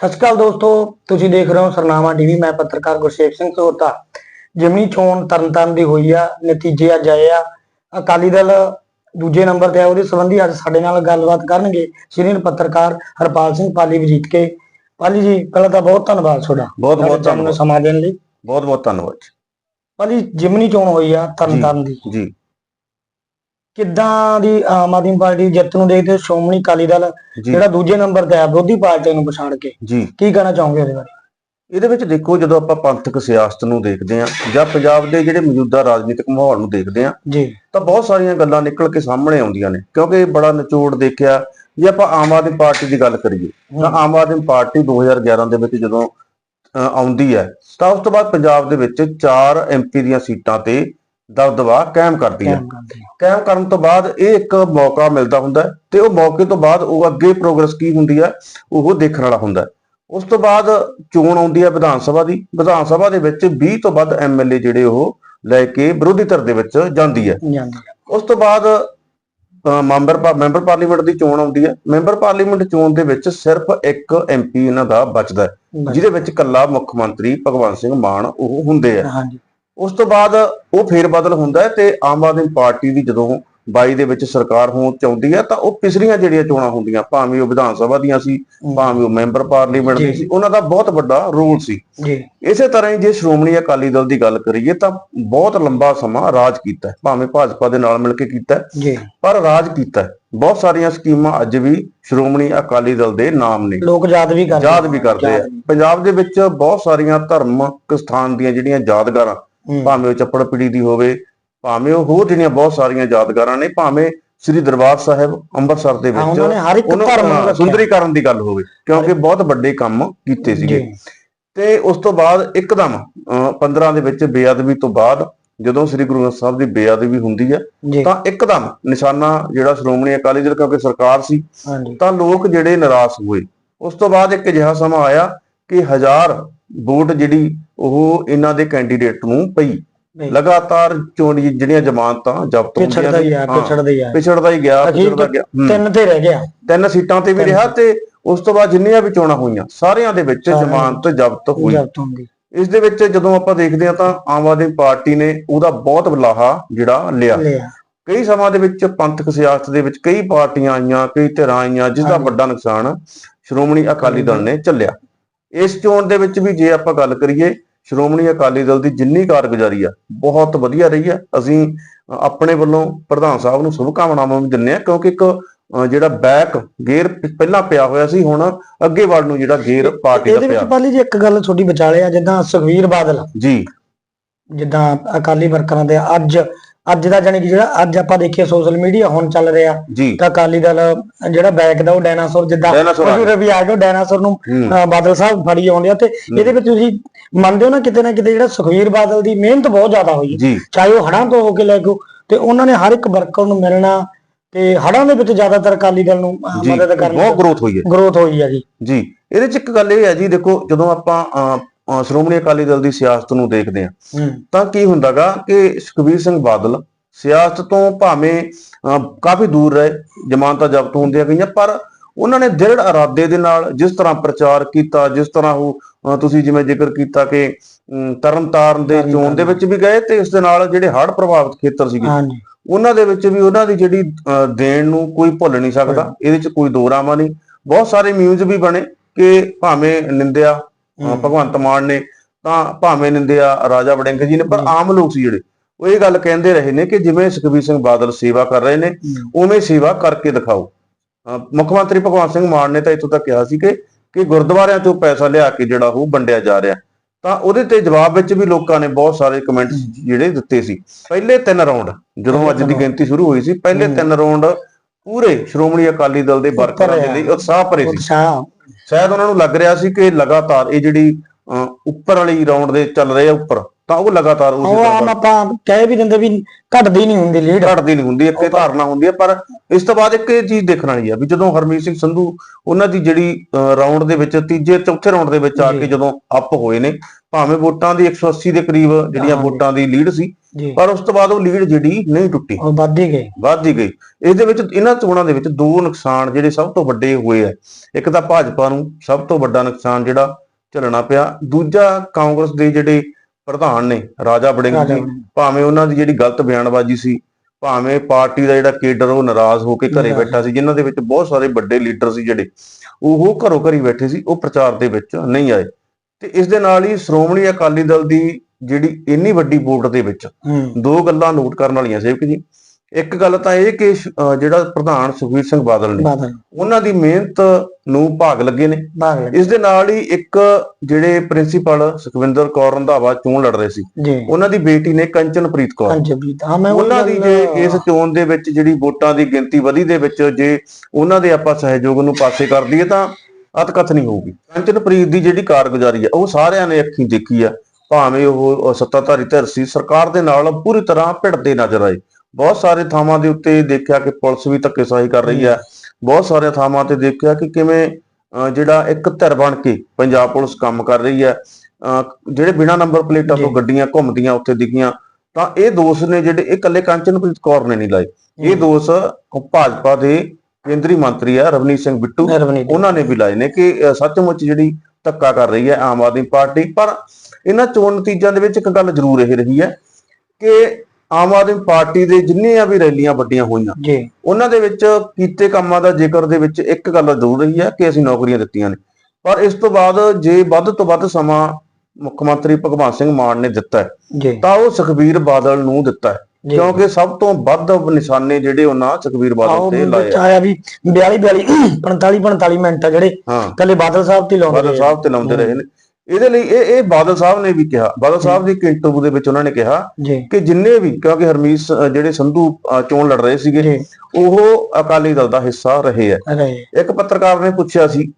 ਸਤਿ ਸ਼੍ਰੀ ਅਕਾਲ ਦੋਸਤੋ ਤੁਸੀਂ ਦੇਖ ਰਹੇ ਹੋ ਸਰਨਾਮਾ ਟੀਵੀ ਮੈਂ ਪੱਤਰਕਾਰ ਗੁਰਸੇਵ ਸਿੰਘ ਸੋਤਾ ਜਿਮਨੀ ਚੋਣ ਤਰਨਤਾਰਨ ਦੀ ਹੋਈ ਆ ਨਤੀਜੇ ਅੱਜ ਆਏ ਆ। ਅਕਾਲੀ ਦਲ ਦੂਜੇ ਨੰਬਰ ਤੇ ਆ ਉਹਦੇ ਸੰਬੰਧੀ ਅੱਜ ਸਾਡੇ ਨਾਲ ਗੱਲਬਾਤ ਕਰਨਗੇ ਸੀਨੀਅਰ ਪੱਤਰਕਾਰ ਹਰਪਾਲ ਸਿੰਘ ਪਾਲੀ ਵਜੀਤ ਕੇ। ਪਾਲੀ ਜੀ ਪਹਿਲਾਂ ਤਾਂ ਬਹੁਤ ਧੰਨਵਾਦ ਤੁਹਾਡਾ। ਬਹੁਤ ਬਹੁਤ ਧੰਨਵਾਦ। ਸਮਾਂ ਦੇਣ ਲਈ। ਬਹੁਤ ਬਹੁਤ ਧੰਨਵਾਦ ਪਾਲੀ ਜਿਮਨੀ ਚੋਣ ਹੋਈ ਆ ਤਰਨਤਾਰਨ ਦੀ। ਜੀ। ਕਿੱਦਾਂ ਦੀ ਆਮ ਆਦਮੀ ਪਾਰਟੀ ਦੀ ਜਿੱਤ ਨੂੰ ਦੇਖਦੇ ਹੋ ਸ਼੍ਰੋਮਣੀ ਅਕਾਲੀ ਦਲ ਜੀ। ਜਿਹੜਾ ਦੂਜੇ ਨੰਬਰ ਤੇ ਆ ਵਿਰੋਧੀ ਪਾਰਟੀ ਨੂੰ ਪਛਾੜ ਕੇ। ਜੀ। ਕੀ ਕਹਿਣਾ ਚਾਹੋਗੇ ਉਹਦੇ ਬਾਰੇ? ਇਹਦੇ ਵਿੱਚ ਦੇਖੋ ਜਦੋਂ ਆਪਾਂ ਪੰਥਕ ਸਿਆਸਤ ਨੂੰ ਦੇਖਦੇ ਹਾਂ ਜਾਂ ਪੰਜਾਬ ਦੇ ਜਿਹੜੇ ਮੌਜੂਦਾ ਰਾਜਨੀਤਿਕ ਮਾਹੌਲ ਨੂੰ ਦੇਖਦੇ ਹਾਂ ਜੀ। ਤਾਂ ਬਹੁਤ ਸਾਰੀਆਂ ਗੱਲਾਂ ਨਿਕਲ ਕੇ ਸਾਹਮਣੇ ਆਉਂਦੀਆਂ ਨੇ। ਕਿਉਂਕਿ ਬੜਾ ਨਿਚੋੜ ਦੇਖਿਆ। ਜੇ ਆਪਾਂ ਆਮ ਆਦਮੀ ਪਾਰਟੀ ਦੀ ਗੱਲ ਕਰੀਏ ਤਾਂ ਆਮ ਆਦਮੀ ਪਾਰਟੀ 2011 ਦੇ ਵਿੱਚ ਜਦੋਂ ਅ, ਆਉਂਦੀ ਹੈ ਤਾਂ ਉਸ ਤੋਂ ਬਾਅਦ ਪੰਜਾਬ ਦੇ ਵਿੱਚ 4 ਐਮਪੀ ਦੀਆਂ ਸੀਟਾਂ ਤੇ ਦਬਦਬਾ ਕਾਇਮ ਕਰਦੀ ਹੈ। ਕਾਇਮ ਕਰਨ ਤੋਂ ਬਾਅਦ ਇਹ ਇੱਕ ਮੌਕਾ ਮਿਲਦਾ ਹੁੰਦਾ ਤੇ ਉਹ ਮੌਕੇ ਤੋਂ ਬਾਅਦ ਉਹ ਅੱਗੇ ਪ੍ਰੋਗਰੈਸ ਕੀ ਹੁੰਦੀ ਹੈ ਉਹ ਦੇਖਣ ਵਾਲਾ ਹੁੰਦਾ ਉਸ ਤੋਂ ਬਾਅਦ ਚੋਣ ਆਉਂਦੀ ਹੈ ਵਿਧਾਨ ਸਭਾ ਦੀ। ਵਿਧਾਨ ਸਭਾ ਦੇ ਵਿੱਚ 20 ਤੋਂ ਵੱਧ ਐਮਐਲਏ ਜਿਹੜੇ ਉਹ ਲੈ ਕੇ ਵਿਰੋਧੀ ਧਿਰ ਦੇ ਵਿੱਚ ਜਾਂਦੀ ਹੈ। ਉਸ ਤੋਂ ਬਾਅਦ ਮੈਂਬਰ ਮੈਂਬਰ ਪਾਰਲੀਮੈਂਟ ਦੀ ਚੋਣ ਆਉਂਦੀ ਹੈ। ਮੈਂਬਰ ਪਾਰਲੀਮੈਂਟ ਚੋਣ ਦੇ ਵਿੱਚ ਸਿਰਫ ਇੱਕ ਐਮਪੀ ਇਹਨਾਂ ਦਾ ਬਚਦਾ ਜਿਹਦੇ ਵਿੱਚ ਕੱਲਾ ਮੁੱਖ ਮੰਤਰੀ ਭਗਵੰਤ ਸਿੰਘ ਮਾਨ ਉਹ ਹੁੰਦੇ ਆ। ਹਾਂਜੀ। ਉਸ ਤੋਂ ਬਾਅਦ ਉਹ ਫੇਰ ਬਦਲ ਹੁੰਦਾ ਹੈ ਤੇ ਆਮ ਆਦਮੀ ਪਾਰਟੀ ਦੀ ਜਦੋਂ 22 ਦੇ ਵਿੱਚ ਸਰਕਾਰ ਹੋਂ ਚਾਹੁੰਦੀ ਹੈ ਤਾਂ ਉਹ ਪਿਛਲੀਆਂ ਜਿਹੜੀਆਂ ਚੋਣਾਂ ਹੁੰਦੀਆਂ ਭਾਵੇਂ ਉਹ ਵਿਧਾਨ ਸਭਾ ਦੀਆਂ ਸੀ ਭਾਵੇਂ ਉਹ ਮੈਂਬਰ ਪਾਰਲੀਮੈਂਟ ਦੀ। ਸੀ ਉਹਨਾਂ ਦਾ ਬਹੁਤ ਵੱਡਾ ਰੋਲ ਸੀ ਜੀ ਇਸੇ ਤਰ੍ਹਾਂ ਹੀ ਜੇ ਸ਼੍ਰੋਮਣੀ ਅਕਾਲੀ ਦਲ ਦੀ ਗੱਲ ਕਰੀਏ ਤਾਂ ਬਹੁਤ ਲੰਬਾ ਸਮਾਂ ਰਾਜ ਕੀਤਾ। ਭਾਵੇਂ ਭਾਜਪਾ ਦੇ ਨਾਲ ਮਿਲ ਕੇ ਕੀਤਾ ਜੀ ਪਰ ਰਾਜ ਕੀਤਾ। ਬਹੁਤ ਸਾਰੀਆਂ ਸਕੀਮਾਂ ਅੱਜ ਵੀ ਸ਼੍ਰੋਮਣੀ ਅਕਾਲੀ ਦਲ ਦੇ ਨਾਮ ਨੇ ਲੋਕ ਯਾਦ ਵੀ ਕਰਦੇ ਯਾਦ ਵੀ ਕਰਦੇ ਆ। ਪੰਜਾਬ ਦੇ ਵਿੱਚ ਬਹੁਤ ਸਾਰੀਆਂ ਧਰਮਕ ਸਥਾਨ ਦੀਆਂ ਜਿਹੜੀਆਂ ਯਾਦਗਾਰਾਂ। ਭਾਵੇਂ ਉਹ ਚੱਪੜ ਪੀੜੀ ਦੀ ਹੋਵੇ ਭਾਵੇਂ ਉਹ ਹੋਰ ਜਿਹੜੀਆਂ ਬਹੁਤ ਸਾਰੀਆਂ ਯਾਦਗਾਰਾਂ ਨੇ ਭਾਵੇਂ ਸ੍ਰੀ ਦਰਬਾਰ ਸਾਹਿਬ ਅੰਮ੍ਰਿਤਸਰ ਦੇ ਹਾਂ, ਉਹਨਾਂ ਨੇ ਵਿੱਚ ਹਰ ਇੱਕ ਧਰਮ। ਸੁੰਦਰੀਕਰਨ ਦੀ ਗੱਲ ਹੋਵੇ ਕਿਉਂਕਿ ਬਹੁਤ ਵੱਡੇ ਕੰਮ ਕੀਤੇ ਸੀਗੇ। ਤੇ ਉਸ ਤੋਂ ਬਾਅਦ ਇੱਕਦਮ ਅਹ, 15 ਦੇ ਵਿੱਚ ਬੇਅਦਬੀ ਤੋਂ ਬਾਅਦ ਜਦੋਂ ਸ੍ਰੀ ਗੁਰੂ ਗ੍ਰੰਥ ਸਾਹਿਬ ਦੀ ਬੇਅਦਬੀ ਹੁੰਦੀ ਹੈ ਤਾਂ ਇੱਕਦਮ ਨਿਸ਼ਾਨਾ ਜਿਹੜਾ ਸ਼੍ਰੋਮਣੀ ਅਕਾਲੀ ਦਲ ਕਿਉਂਕਿ ਸਰਕਾਰ ਸੀ ਤਾਂ ਲੋਕ ਜਿਹੜੇ ਨਿਰਾਸ਼ ਹੋਏ। ਉਸ ਤੋਂ ਬਾਅਦ ਇੱਕ ਅਜਿਹਾ ਸਮਾਂ ਆਇਆ ਕਿ ਹਜ਼ਾਰ ਵੋਟ ਜਿਹੜੀ ਉਹ ਇਹਨਾਂ ਦੇ ਕੈਂਡੀਡੇਟ ਨੂੰ ਪਈ। ਲਗਾਤਾਰ ਚੋਣ ਜਿਹੜੀਆਂ ਜ਼ਮਾਨਤਾਂ ਜ਼ਬਤ ਹੁੰਦੀਆਂ ਪਿਛੜਦਾ ਹੀ ਆ ਪਿਛੜਦਾ ਹੀ ਆ। ਪਿਛੜਦਾ ਹੀ ਗਿਆ ਪਿਛੜਦਾ ਗਿਆ। ਤਿੰਨ ਤੇ ਰਹਿ ਗਿਆ। ਤਿੰਨ ਸੀਟਾਂ ਤੇ ਵੀ ਰਿਹਾ ਤੇ ਉਸ ਤੋਂ ਬਾਅਦ ਜਿੰਨੀਆਂ ਵੀ ਚੋਣਾਂ ਹੋਈਆਂ ਸਾਰਿਆਂ ਦੇ ਵਿੱਚ ਜ਼ਮਾਨਤ ਜ਼ਬਤ ਹੋਈ। ਇਸ ਦੇ ਵਿੱਚ ਜਦੋਂ ਆਪਾਂ ਦੇਖਦੇ ਹਾਂ ਤਾਂ ਆਮ ਆਦਮੀ ਪਾਰਟੀ ਨੇ ਉਹਦਾ ਬਹੁਤ ਲਾਹਾ ਜਿਹੜਾ ਲਿਆ। ਕਈ ਸਮਾਂ ਦੇ ਵਿੱਚ ਪੰਥਕ ਸਿਆਸਤ ਦੇ ਵਿੱਚ ਕਈ ਪਾਰਟੀਆਂ ਆਈਆਂ ਕਈ ਧਿਰਾਂ ਆਈਆਂ ਜਿਸ ਦਾ। ਵੱਡਾ ਨੁਕਸਾਨ ਸ਼੍ਰੋਮਣੀ ਅਕਾਲੀ ਦਲ ਨੇ ਝੱਲਿਆ ਇਸ ਚੋਣ ਦੇ ਵਿੱਚ ਵੀ ਜੇ ਆਪਾਂ ਗੱਲ ਕਰੀਏ ਸ਼੍ਰੋਮਣੀ ਅਕਾਲੀ ਦਲ ਦੀ ਜਿੰਨੀ ਕਾਰਗੁਜ਼ਾਰੀ ਆ ਬਹੁਤ ਵਧੀਆ ਰਹੀ ਆ। ਅਸੀਂ ਆਪਣੇ ਵੱਲੋਂ ਪ੍ਰਧਾਨ ਸਾਹਿਬ ਨੂੰ ਸ਼ੁਭਕਾਮਨਾਵਾਂ ਵੀ ਦਿੰਦੇ ਆ ਕਿਉਂਕਿ ਇੱਕ ਜਿਹੜਾ ਬੈਕ ਗੇਅਰ ਪ- ਪਹਿਲਾਂ ਪਿਆ ਹੋਇਆ ਸੀ ਹੁਣ ਅੱਗੇ ਵੱਲ ਨੂੰ ਜਿਹੜਾ ਗੇਅਰ ਪਾਰਟੀ ਦਾ ਇਹਦੇ ਵਿੱਚ ਪਿਆ। ਪਾਲੀ ਜੀ ਇੱਕ ਗੱਲ ਤੁਹਾਡੀ ਵਿਚਾਲੇ ਆ ਜਿੱਦਾਂ ਸੁਖਵੀਰ ਬਾਦਲ ਜੀ। ਜਿੱਦਾਂ ਅਕਾਲੀ ਵਰਕਰਾਂ ਦੇ ਅੱਜ ਅੱਜ ਦਾ ਜਾਨੀ ਕਿ ਜਿਹੜਾ ਅੱਜ ਆਪਾਂ ਦੇਖੀਏ ਸੋਸ਼ਲ ਮੀਡੀਆ ਹੁਣ ਚੱਲ ਰਿਹਾ ਜੀ। ਤਾਂ ਅਕਾਲੀ ਦਲ ਜਿਹੜਾ ਬੈਕ ਦਾ ਉਹ ਡਾਇਨਾਸੌਰ ਜਿੱਦਾਂ ਡਾਇਨਾਸੌਰ ਆ ਰਵੀ ਆਜੋ ਡਾਇਨਾਸੌਰ ਨੂੰ ਬਾਦਲ ਸਾਹਿਬ ਫੜੀ ਆਉਂਦੇ ਆ ਤੇ ਇਹਦੇ ਵਿੱਚ ਤੁਸੀਂ ਮੰਨਦੇ ਹੋ ਨਾ ਕਿਤੇ ਨਾ ਕਿਤੇ ਜਿਹੜਾ ਸੁਖਵੀਰ ਬਾਦਲ ਦੀ ਮਿਹਨਤ ਬਹੁਤ ਜ਼ਿਆਦਾ ਹੋਈ। ਜੀ। ਚਾਹੇ ਉਹ ਹੜਾਂ ਤੋਂ ਹੋ ਕੇ ਲੈ ਕੇ ਤੇ ਉਹਨਾਂ ਨੇ ਹਰ ਇੱਕ ਵਰਕਰ ਨੂੰ ਮਿਲਣਾ ਤੇ ਹੜਾਂ ਦੇ ਵਿੱਚ ਜ਼ਿਆਦਾਤਰ ਅਕਾਲੀ ਦਲ ਨੂੰ ਜੀ ਮਦਦ ਕਰਨੀ ਬਹੁਤ ਗਰੋਥ ਹੋਈ ਹੈ। ਗਰੋਥ ਹੋਈ ਹੈ ਜੀ। ਜੀ ਇਹਦੇ ਚ ਇੱਕ ਗੱਲ ਇਹ ਹੈ ਜੀ ਦੇਖੋ ਜਦੋਂ ਆਪਾਂ ਸ਼੍ਰੋਮਣੀ ਅਕਾਲੀ ਦਲ ਦੀ ਸਿਆਸਤ ਨੂੰ ਦੇਖਦੇ ਹਾਂ। ਹੂੰ। ਤਾਂ ਕੀ ਹੁੰਦਾਗਾ ਕਿ ਸੁਖਬੀਰ ਸਿੰਘ ਬਾਦਲ ਸਿਆਸਤ ਤੋਂ ਭਾਵੇਂ ਕਾਫੀ ਦੂਰ ਰਹੇ ਜ਼ਮਾਨਤਾਂ ਜ਼ਬਤ ਹੁੰਦੀਆਂ ਗਈਆਂ ਪਰ ਉਹਨਾਂ ਨੇ ਦ੍ਰਿੜ ਇਰਾਦੇ ਦੇ ਨਾਲ ਜਿਸ ਤਰ੍ਹਾਂ ਪ੍ਰਚਾਰ ਕੀਤਾ ਜਿਸ ਤਰ੍ਹਾਂ ਉਹ ਤੁਸੀਂ ਜਿਵੇਂ ਜ਼ਿਕਰ ਕੀਤਾ ਕਿ ਤਰਨਤਾਰਨ ਦੇ। ਚੋਣ ਦੇ ਵਿੱਚ ਵੀ ਗਏ ਤੇ ਇਸ ਦੇ ਨਾਲ ਜਿਹੜੇ ਹੜ੍ਹ ਪ੍ਰਭਾਵਿਤ ਖੇਤਰ ਸੀਗੇ ਉਹਨਾਂ ਦੇ ਵਿੱਚ ਵੀ ਉਹਨਾਂ ਦੀ ਜਿਹੜੀ ਦੇਣ ਨੂੰ ਕੋਈ ਭੁੱਲ ਨਹੀਂ ਸਕਦਾ। ਇਹਦੇ ਚ ਕੋਈ ਦੋਰਾਮਾ ਨਹੀਂ। ਬਹੁਤ ਸਾਰੇ ਮਿਊਜ਼ ਵੀ ਬਣੇ ਕਿ ਭਾਵੇਂ ਨਿੰਦਿਆ। ਭਗਵੰਤ ਮਾਨ ਨੇ ਤਾਂ ਭਾਵੇਂ ਨਿੰਦਿਆ ਰਾਜਾ ਵੜਿੰਗ ਜੀ ਨੇ ਪਰ। ਆਮ ਲੋਕ ਸੀ ਜਿਹੜੇ ਉਹ ਇਹ ਗੱਲ ਕਹਿੰਦੇ ਰਹੇ ਨੇ ਕਿ ਜਿਵੇਂ ਸੁਖਬੀਰ ਸਿੰਘ ਬਾਦਲ ਸੇਵਾ ਕਰ ਰਹੇ ਨੇ। ਉਵੇਂ ਸੇਵਾ ਕਰਕੇ ਦਿਖਾਓ ਮੁੱਖ ਮੰਤਰੀ ਭਗਵੰਤ ਸਿੰਘ ਮਾਨ ਨੇ ਤਾਂ ਇੱਥੋਂ ਤੱਕ ਕਿਹਾ ਸੀ ਕਿ ਕਿ ਗੁਰਦੁਆਰਿਆਂ ਤੋਂ ਪੈਸਾ ਲਿਆ ਕੇ ਜਿਹੜਾ ਉਹ ਵੰਡਿਆ ਜਾ ਰਿਹਾ ਤਾਂ ਉਹਦੇ ਤੇ ਜਵਾਬ ਵਿੱਚ ਵੀ ਲੋਕਾਂ ਨੇ ਬਹੁਤ ਸਾਰੇ ਕਮੈਂਟਸ ਜਿਹੜੇ ਦਿੱਤੇ ਸੀ ਪਹਿਲੇ ਤਿੰਨ ਰਾਉਂਡ ਜਦੋਂ ਅੱਜ ਦੀ ਗਿਣਤੀ ਸ਼ੁਰੂ ਹੋਈ ਸੀ ਪਹਿਲੇ। ਤਿੰਨ ਰਾਉਂਡ ਪੂਰੇ ਸ਼੍ਰੋਮਣੀ ਅਕਾਲੀ ਦਲ ਦੇ ਵਰਕਰਾਂ ਦੇ। ਲਈ ਉਤਸ਼ਾਹ ਭਰੇ ਸੀ ਉਤਸ਼ਾਹ ਸ਼ਾਇਦ ਉਹਨਾਂ ਨੂੰ ਲੱਗ ਰਿਹਾ ਸੀ ਕਿ ਲਗਾਤਾਰ ਇਹ ਜਿਹੜੀ ਉੱਪਰ ਵਾਲੀ ਰਾਉਂਡ ਦੇ ਚੱਲ ਰਹੇ ਆ ਉੱਪਰ ਤਾਂ ਉਹ ਲਗਾਤਾਰ ਉਸੇ ਉਹ ਆਮ ਤਰ੍ਹਾਂ ਆਪਾਂ ਕਹਿ ਵੀ ਦਿੰਦੇ ਵੀ ਘਟਦੀ ਨਹੀਂ ਹੁੰਦੀ ਲੀਡ ਘਟਦੀ ਨਹੀਂ ਹੁੰਦੀ ਇੱਕ ਇਹ ਧਾਰਨਾ ਹੁੰਦੀ ਹੈ ਪਰ ਇਸ ਤੋਂ ਬਾਅਦ ਇੱਕ ਇਹ ਚੀਜ਼ ਦੇਖਣ ਵਾਲੀ ਆ ਵੀ ਜਦੋਂ ਹਰਮੀਤ ਸਿੰਘ ਸੰਧੂ ਉਹਨਾਂ ਦੀ ਜਿਹੜੀ ਰਾਉਂਡ ਦੇ ਵਿੱਚ ਤੀਜੇ ਚੌਥੇ ਰਾਉਂਡ ਦੇ ਵਿੱਚ ਆ। ਕੇ ਜਦੋਂ ਅਪ ਹੋਏ ਨੇ ਭਾਵੇਂ ਵੋਟਾਂ ਦੀ 180 ਦੇ ਕਰੀਬ ਜਿਹੜੀਆਂ। ਵੋਟਾਂ ਦੀ ਲੀਡ ਸੀ ਜੀ। ਪਰ ਉਸ ਤੋਂ ਬਾਅਦ ਉਹ ਲੀਡ ਜਿਹੜੀ ਨਹੀਂ ਟੁੱਟੀ। ਉਹ ਵੱਧ ਹੀ ਗਏ ਵੱਧਦੀ ਗਈ। ਇਹਦੇ ਵਿੱਚ ਇਹਨਾਂ ਚੋਣਾਂ ਦੇ ਵਿੱਚ ਦੋ ਨੁਕਸਾਨ ਜਿਹੜੇ ਸਭ ਤੋਂ ਵੱਡੇ ਹੋਏ ਆ। ਇੱਕ ਤਾਂ ਭਾਜਪਾ ਨੂੰ ਸਭ ਤੋਂ ਵੱਡਾ ਨੁਕਸਾਨ ਜਿਹੜਾ ਝੱਲਣਾ ਪਿਆ। ਦੂਜਾ ਕਾਂਗਰਸ ਦੇ ਜਿਹੜੇ ਪ੍ਰਧਾਨ ਨੇ ਰਾਜਾ ਰਾਜਾ ਜੀ। ਭਾਵੇਂ ਉਹਨਾਂ ਦੀ ਜਿਹੜੀ ਗਲਤ ਬਿਆਨਬਾਜ਼ੀ ਸੀ ਭਾਵੇਂ ਪਾਰਟੀ ਦਾ ਜਿਹੜਾ ਕੇਡਰ ਉਹ ਨਾਰਾਜ਼ ਹੋ ਕੇ ਘਰੇ। ਬੈਠਾ ਸੀ ਜਿਨ੍ਹਾਂ ਦੇ ਵਿੱਚ ਬਹੁਤ ਸਾਰੇ ਵੱਡੇ ਲੀਡਰ ਸੀ ਜਿਹੜੇ ਉਹ ਘਰੋਂ ਘਰੀ ਬੈਠੇ ਸੀ ਉਹ ਪ੍ਰਚਾਰ ਦੇ ਵਿੱਚ ਨਹੀਂ ਆਏ। ਤੇ ਇਸ ਦੇ ਨਾਲ ਹੀ ਸ਼੍ਰੋਮਣੀ ਅਕਾਲੀ ਦਲ ਦੀ ਜਿਹੜੀ ਇੰਨੀ ਵੱਡੀ ਵੋਟ ਦੇ ਵਿੱਚ ਦੋ ਗੱਲਾਂ ਨੋਟ ਕਰਨ ਵਾਲੀਆਂ ਸੇਵਕ ਜੀ। ਇੱਕ ਗੱਲ ਤਾਂ ਇਹ ਕਿ ਜਿਹੜਾ ਪ੍ਰਧਾਨ ਸੁਖਬੀਰ ਸਿੰਘ ਬਾਦਲ ਨੇ ਉਹਨਾਂ ਦੀ ਮਿਹਨਤ ਨੂੰ ਭਾਗ ਲੱਗੇ ਨੇ। ਇਸ ਦੇ ਨਾਲ ਹੀ ਇੱਕ ਜਿਹੜੇ ਪ੍ਰਿੰਸੀਪਲ ਸੁਖਵਿੰਦਰ ਕੌਰ ਰੰਧਾਵਾ ਚੋਣ ਲੜ ਰਹੇ ਸੀ ਉਹਨਾਂ ਦੀ ਬੇਟੀ ਨੇ ਕੰਚਨਪ੍ਰੀਤ ਕੌਰ। ਉਹਨਾਂ ਦੀ ਜੇ ਇਸ ਚੋਣ ਦੇ ਵਿੱਚ ਜਿਹੜੀ ਵੋਟਾਂ ਦੀ ਗਿਣਤੀ ਵਧੀ ਦੇ ਵਿੱਚ ਜੇ ਉਹਨਾਂ ਦੇ ਆਪਾਂ ਸਹਿਯੋਗ ਨੂੰ ਪਾਸੇ ਕਰ ਦਈਏ ਤਾਂ ਅਤਕਥ ਨਹੀਂ ਹੋਊਗੀ। ਕੰਚਨਪ੍ਰੀਤ ਦੀ ਜਿਹੜੀ ਕਾਰਗੁਜ਼ਾਰੀ ਆ ਉਹ ਸਾਰਿਆਂ ਨੇ ਅੱਖੀਂ ਦੇਖੀ ਆ। ਭਾਵੇਂ ਉਹ ਸੱਤਾਧਾਰੀ ਧਿਰ ਸੀ ਸਰਕਾਰ ਦੇ ਨਾਲ ਪੂਰੀ ਤਰ੍ਹਾਂ ਭਿੜਦੇ ਨਜ਼ਰ ਆਏ। ਬਹੁਤ ਸਾਰੇ ਥਾਵਾਂ ਦੇ ਉੱਤੇ ਦੇਖਿਆ ਕਿ ਪੁਲਿਸ ਵੀ ਧੱਕੇਸ਼ਾਹੀ ਕਰ ਰਹੀ ਹੈ। ਬਹੁਤ ਸਾਰੇ ਥਾਵਾਂ ਤੇ ਦੇਖਿਆ ਕਿ ਕਿਵੇਂ ਜਿਹੜਾ ਇੱਕ ਧਿਰ ਬਣ ਕੇ ਪੰਜਾਬ ਪੁਲਿਸ ਕੰਮ ਕਰ ਰਹੀ ਹੈ। ਜਿਹੜੇ ਬਿਨਾਂ ਨੰਬਰ ਪਲੇਟਾਂ ਤੋਂ। ਗੱਡੀਆਂ ਘੁੰਮਦੀਆਂ ਉੱਥੇ ਦਿਖੀਆਂ ਤਾਂ ਇਹ ਦੋਸ਼ ਨੇ ਜਿਹੜੇ ਇਹ ਇਕੱਲੇ ਕੰਚਨਪ੍ਰੀਤ ਕੌਰ ਨੇ ਨਹੀਂ ਲਾਏ। ਇਹ ਦੋਸ਼ ਭਾਜਪਾ ਦੇ ਕੇਂਦਰੀ ਮੰਤਰੀ ਆ ਰਵਨੀਤ ਸਿੰਘ ਬਿੱਟੂ ਉਹਨਾਂ ਨੇ ਵੀ ਲਾਏ ਨੇ ਕਿ ਸੱਚਮੁੱਚ ਜਿਹੜੀ ਧੱਕਾ ਕਰ ਰਹੀ ਹੈ ਆਮ ਆਦਮੀ ਪਾਰਟੀ। ਪਰ ਇਹਨਾਂ ਚੋਣ ਨਤੀਜਿਆਂ ਦੇ ਵਿੱਚ ਇੱਕ ਗੱਲ ਜ਼ਰੂਰ ਇਹ ਰਹੀ ਹੈ ਕਿ ਆਮ ਆਦਮੀ ਪਾਰਟੀ ਦੇ ਜਿੰਨੀਆਂ ਵੀ ਰੈਲੀਆਂ ਵੱਡੀਆਂ ਹੋਈਆਂ ਜੀ। ਉਹਨਾਂ ਦੇ ਵਿੱਚ ਕੀਤੇ ਕੰਮਾਂ ਦਾ ਜ਼ਿਕਰ ਦੇ ਵਿੱਚ ਇੱਕ ਗੱਲ ਜ਼ਰੂਰ ਰਹੀ ਹੈ ਕਿ ਅਸੀਂ ਨੌਕਰੀਆਂ ਦਿੱਤੀਆਂ ਨੇ। ਪਰ ਇਸ ਤੋਂ ਬਾਅਦ ਜੇ ਵੱਧ ਤੋਂ ਵੱਧ ਸਮਾਂ ਮੁੱਖ ਮੰਤਰੀ ਭਗਵੰਤ ਸਿੰਘ ਮਾਨ ਨੇ ਦਿੱਤਾ ਤਾਂ ਉਹ ਸੁਖਬੀਰ ਬਾਦਲ ਨੂੰ ਦਿੱਤਾ ਹੈ। ਕਿਉਂਕਿ ਸਭ ਤੋਂ ਵੱਧ ਨਿਸ਼ਾਨੇ ਜਿਹੜੇ ਉਹਨਾਂ ਸੁਖਬੀਰ ਬਾਦਲ ਤੇ ਲਾਏ ਆ। ਆਇਆ ਵੀ 42 42 45 45 ਮਿੰਟ ਆ ਜਿਹੜੇ ਕੱਲੇ ਬਾਦਲ ਸਾਹਿਬ ਤੇ ਲਾਉਂਦੇ ਬਾਦਲ ਸਾਹਿਬ ਤੇ ਲਾਉਂਦੇ ਰਹੇ ਨੇ। ਇਹਦੇ ਲਈ ਇਹ ਇਹ ਬਾਦਲ ਸਾਹਿਬ ਨੇ ਵੀ ਕਿਹਾ ਬਾਦਲ ਸਾਹਿਬ ਦੀ ਇੱਕ ਇੰਟਰਵਿਊ ਦੇ ਵਿੱਚ ਉਹਨਾਂ ਨੇ ਕਿਹਾ ਕਿ ਜਿੰਨੇ ਵੀ ਕਿਉਂਕਿ ਹਰਮੀਤ ਜਿਹੜੇ ਸੰਧੂ ਚੋਣ ਲੜ ਰਹੇ ਸੀਗੇ ਉਹ ਅਕਾਲੀ ਦਲ ਦਾ ਹਿੱਸਾ ਰਹੇ ਹੈ ਇੱਕ ਪੱਤਰਕਾਰ ਨੇ ਪੁੱਛਿਆ ਸੀ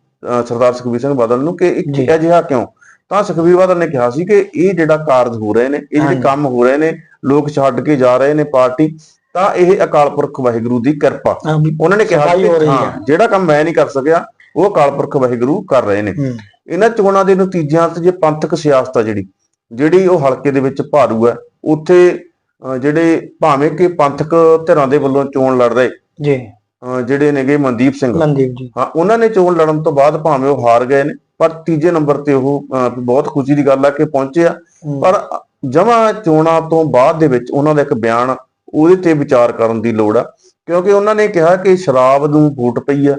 ਸਰਦਾਰ ਸੁਖਬੀਰ ਸਿੰਘ ਬਾਦਲ ਨੂੰ ਕਿ। ਇਹ ਅਜਿਹਾ ਕਿਉਂ? ਤਾਂ ਸੁਖਬੀਰ ਬਾਦਲ ਨੇ ਕਿਹਾ ਸੀ ਕਿ ਇਹ ਜਿਹੜਾ ਕਾਰਜ ਹੋ ਰਹੇ ਨੇ ਇਹ ਜਿਹੜੇ। ਕੰਮ ਹੋ ਰਹੇ ਨੇ ਲੋਕ ਛੱਡ ਕੇ ਜਾ ਰਹੇ ਨੇ ਪਾਰਟੀ ਤਾਂ ਇਹ ਅਕਾਲ ਪੁਰਖ ਵਾਹਿਗੁਰੂ ਦੀ ਕਿਰਪਾ। ਉਹਨਾਂ ਨੇ ਕਿਹਾ ਕਿ ਹਾਂ। ਜਿਹੜਾ ਕੰਮ ਮੈਂ ਨਹੀਂ ਕਰ ਸਕਿਆ ਉਹ ਅਕਾਲ ਪੁਰਖ ਵਾਹਿਗੁਰੂ ਕਰ ਰਹੇ ਨੇ। ਇਹਨਾਂ ਚੋਣਾਂ ਦੇ ਨਤੀਜਿਆਂ ਤੇ ਜੇ ਪੰਥਕ ਸਿਆਸਤ ਆ ਜਿਹੜੀ ਜਿਹੜੀ ਉਹ ਹਲਕੇ ਦੇ ਵਿੱਚ ਭਾਰੂ ਹੈ ਉੱਥੇ ਜਿਹੜੇ ਭਾਵੇਂ ਕਿ ਪੰਥਕ ਧਿਰਾਂ ਦੇ ਵੱਲੋਂ ਚੋਣ ਲੜ ਰਹੇ ਜੀ। ਜਿਹੜੇ ਨੇਗੇ ਮਨਦੀਪ ਸਿੰਘ। ਮਨਦੀਪ ਜੀ। ਹਾਂ ਉਹਨਾਂ ਨੇ ਚੋਣ ਲੜਨ ਤੋਂ ਬਾਅਦ ਭਾਵੇਂ ਉਹ ਹਾਰ ਗਏ ਨੇ ਪਰ ਤੀਜੇ ਨੰਬਰ ਤੇ ਉਹ ਬਹੁਤ ਖੁਸ਼ੀ ਦੀ ਗੱਲ ਹੈ ਕਿ ਪਹੁੰਚੇ ਆ। ਪਰ ਜਮਾ ਚੋਣਾਂ ਤੋਂ ਬਾਅਦ ਦੇ ਵਿੱਚ ਉਹਨਾਂ ਦਾ ਇੱਕ ਬਿਆਨ ਉਹਦੇ ਤੇ ਵਿਚਾਰ ਕਰਨ ਦੀ ਲੋੜ ਆ ਕਿਉਂਕਿ ਉਹਨਾਂ ਨੇ ਕਿਹਾ ਕਿ ਸ਼ਰਾਬ ਨੂੰ ਵੋਟ ਪਈ ਆ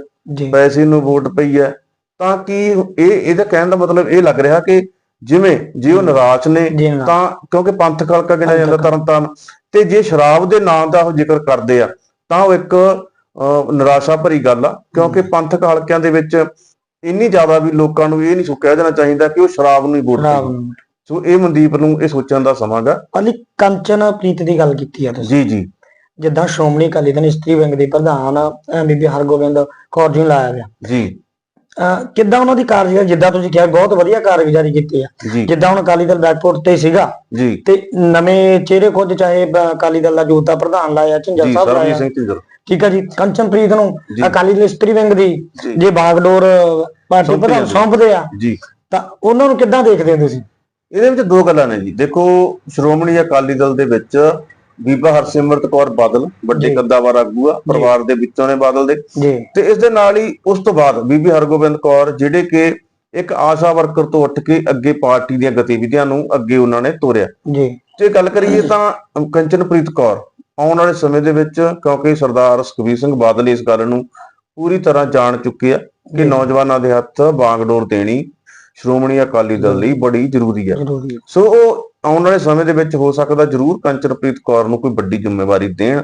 ਪੈਸੇ ਨੂੰ ਵੋਟ ਪਈ ਹੈ ਤਾਂ ਕਿ ਇਹ ਇਹਦਾ ਕਹਿਣ ਦਾ ਮਤਲਬ ਇਹ ਲੱਗ ਰਿਹਾ ਕਿ ਜਿਵੇਂ ਜੇ ਉਹ ਨੇ ਤਾਂ ਕਿਉਂਕਿ ਪੰਥਕ ਹਲਕਾ ਗਿਣਿਆ ਜਾਂਦਾ। ਤਰਨਤਾਰਨ ਤੇ ਜੇ ਸ਼ਰਾਬ ਦੇ ਨਾਮ ਦਾ ਉਹ ਜ਼ਿਕਰ ਕਰਦੇ ਆ ਤਾਂ ਉਹ ਇੱਕ ਨਿਰਾਸ਼ਾ ਭਰੀ ਗੱਲ ਆ ਕਿਉਂਕਿ ਪੰਥਕ ਹਲਕਿਆਂ ਦੇ ਵਿੱਚ ਇੰਨੀ ਜ਼ਿਆਦਾ ਵੀ ਲੋਕਾਂ ਨੂੰ ਇਹ ਨਹੀਂ ਸੁ ਕਹਿ ਦੇਣਾ ਚਾਹੀਦਾ ਕਿ ਉਹ ਸ਼ਰਾਬ ਨੂੰ ਹੀ ਵੋਟ ਸੋ ਇਹ ਮਨਦੀਪ ਨੂੰ ਇਹ ਸੋਚਣ ਦਾ ਸਮਾਂ ਗਾ। ਅਲੀ ਕੰਚਨ ਪ੍ਰੀਤ ਦੀ ਗੱਲ ਕੀਤੀ ਆ ਤੁਸੀਂ। ਜੀ ਜੀ। ਜਿੱਦਾਂ ਸ਼੍ਰੋਮਣੀ ਅਕਾਲੀ ਦਲ ਇਸਤਰੀ ਵਿੰਗ ਦੇ ਪ੍ਰਧਾਨ ਅਹ, ਬੀਬੀ ਹਰਗੋਬਿੰਦ ਕੌਰ ਜੀ ਨੂੰ ਲਾਇਆ ਗਿਆ ਜੀ। ਅਹ, ਕਿੱਦਾਂ ਉਹਨਾਂ ਦੀ ਕਾਰਜਕਾਰੀ ਜਿੱਦਾਂ ਤੁਸੀਂ ਕਿਹਾ ਬਹੁਤ ਵਧੀਆ ਕਾਰਗੁਜ਼ਾਰੀ ਕੀਤੀ ਆ। ਜੀ। ਜਿੱਦਾਂ ਹੁਣ ਅਕਾਲੀ ਦਲ ਬੈਕਫੁੱਟ ਤੇ ਸੀਗਾ ਜੀ। ਤੇ ਨਵੇਂ ਚਿਹਰੇ ਖੁਦ ਚਾਹੇ ਬ- ਅਕਾਲੀ ਦਲ ਦਾ ਜੋਤਾ ਪ੍ਰਧਾਨ ਲਾਇਆ ਝੰਜਰ ਜੀ ਸਾਹਿਬ ਸਰਬਜੀਤ ਲਾਇਆ। ਸਿੰਘ ਝਿੰਜਰ। ਠੀਕ ਹੈ ਜੀ ਕੰਚਨਪ੍ਰੀਤ ਨੂੰ ਜੀ। ਅਕਾਲੀ ਦਲ ਇਸਤਰੀ ਵਿੰਗ ਦੀ ਜੀ। ਜੇ ਬਾਗਡੋਰ ਪਾਰਟੀ ਸੌਂਪੀ ਪ੍ਰਧਾਨ ਜਾਂਦੀ। ਸੌਂਪਦੇ ਆ ਜੀ। ਤਾਂ ਉਹਨਾਂ ਨੂੰ ਕਿੱਦਾਂ ਦੇਖਦੇ ਹੋ ਤੁਸੀਂ? ਇਹਦੇ ਵਿੱਚ ਦੋ ਗੱਲਾਂ ਨੇ ਜੀ। ਦੇਖੋ ਸ਼੍ਰੋਮਣੀ ਅਕਾਲੀ ਦਲ ਦੇ ਵਿੱਚ ਬੀਬਾ ਹਰਸਿਮਰਤ ਕੌਰ ਬਾਦਲ ਵੱਡੇ। ਕੱਦਾਵਰ ਆਗੂ ਆ ਪਰਿਵਾਰ ਦੇ ਵਿੱਚੋਂ ਨੇ ਬਾਦਲ ਦੇ। ਤੇ ਇਸ ਦੇ ਨਾਲ ਹੀ ਉਸ ਤੋਂ ਬਾਅਦ ਬੀਬੀ ਹਰਗੋਬਿੰਦ ਕੌਰ ਜਿਹੜੇ ਕਿ ਇੱਕ ਆਸ਼ਾ ਵਰਕਰ ਤੋਂ ਉੱਠ ਕੇ ਅੱਗੇ ਪਾਰਟੀ ਦੀਆਂ ਗਤੀਵਿਧੀਆਂ ਨੂੰ ਅੱਗੇ ਉਹਨਾਂ ਨੇ ਤੋਰਿਆ। ਜੀ। ਜੇ ਗੱਲ ਕਰੀਏ ਤਾਂ ਕੰਚਨਪ੍ਰੀਤ ਕੌਰ ਆਉਣ ਵਾਲੇ ਸਮੇਂ ਦੇ ਵਿੱਚ ਕਿਉਂਕਿ ਸਰਦਾਰ ਸੁਖਬੀਰ ਸਿੰਘ ਬਾਦਲ ਇਸ ਗੱਲ ਨੂੰ ਪੂਰੀ ਤਰ੍ਹਾਂ ਜਾਣ ਚੁੱਕੇ ਆ ਕਿ। ਨੌਜਵਾਨਾਂ ਦੇ ਹੱਥ ਬਾਗਡੋਰ ਦੇਣੀ ਸ਼੍ਰੋਮਣੀ ਅਕਾਲੀ ਦਲ ਲਈ ਬੜੀ ਜ਼ਰੂਰੀ ਹੈ ਜ਼ਰੂਰੀ ਹੈ। ਸੋ ਉਹ ਆਉਣ ਵਾਲੇ ਸਮੇਂ ਦੇ ਵਿੱਚ ਹੋ ਸਕਦਾ ਜ਼ਰੂਰ ਕੰਚਨਪ੍ਰੀਤ ਕੌਰ ਨੂੰ ਕੋਈ ਵੱਡੀ ਜ਼ਿੰਮੇਵਾਰੀ ਦੇਣ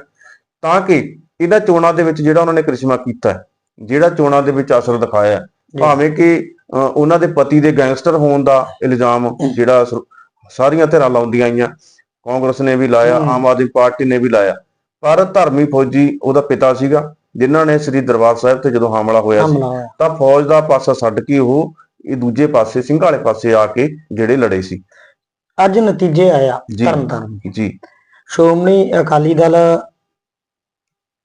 ਤਾਂ ਕਿ ਇਹਨਾਂ ਚੋਣਾਂ ਦੇ ਵਿੱਚ ਜਿਹੜਾ ਉਹਨਾਂ ਨੇ ਕ੍ਰਿਸ਼ਮਾ ਕੀਤਾ ਹੈ, ਜਿਹੜਾ ਚੋਣਾਂ ਦੇ ਵਿੱਚ ਅਸਰ ਦਿਖਾਇਆ। ਭਾਵੇਂ ਕਿ ਉਹਨਾਂ ਦੇ ਪਤੀ ਦੇ ਗੈਂਗਸਟਰ ਹੋਣ ਦਾ ਇਲਜ਼ਾਮ ਜਿਹੜਾ ਸਾਰੀਆਂ ਧਿਰਾਂ ਲਾਉਂਦੀਆਂ ਆਈਆਂ ਕਾਂਗਰਸ ਨੇ ਵੀ ਲਾਇਆ। ਆਮ ਆਦਮੀ ਪਾਰਟੀ ਨੇ ਵੀ ਲਾਇਆ ਪਰ ਧਰਮੀ ਫੌਜੀ ਉਹਦਾ ਪਿਤਾ ਸੀਗਾ ਜਿਨ੍ਹਾਂ ਨੇ ਸ੍ਰੀ ਦਰਬਾਰ ਸਾਹਿਬ ਤੇ ਜਦੋਂ ਹਮਲਾ ਹੋਇਆ ਸੀ ਤਾਂ ਫੌਜ ਦਾ ਪਾਸਾ ਛੱਡ ਕੇ ਉਹ ਇਹ ਦੂਜੇ ਪਾਸੇ ਸਿੰਘ ਵਾਲੇ ਪਾਸੇ ਆ ਕੇ ਜਿਹੜੇ ਲੜੇ ਸੀ। ਅੱਜ ਨਤੀਜੇ ਆਇਆ ਜੀ। ਤਰਨਤਾਰਨ ਜੀ। ਸ਼੍ਰੋਮਣੀ ਅਕਾਲੀ ਦਲ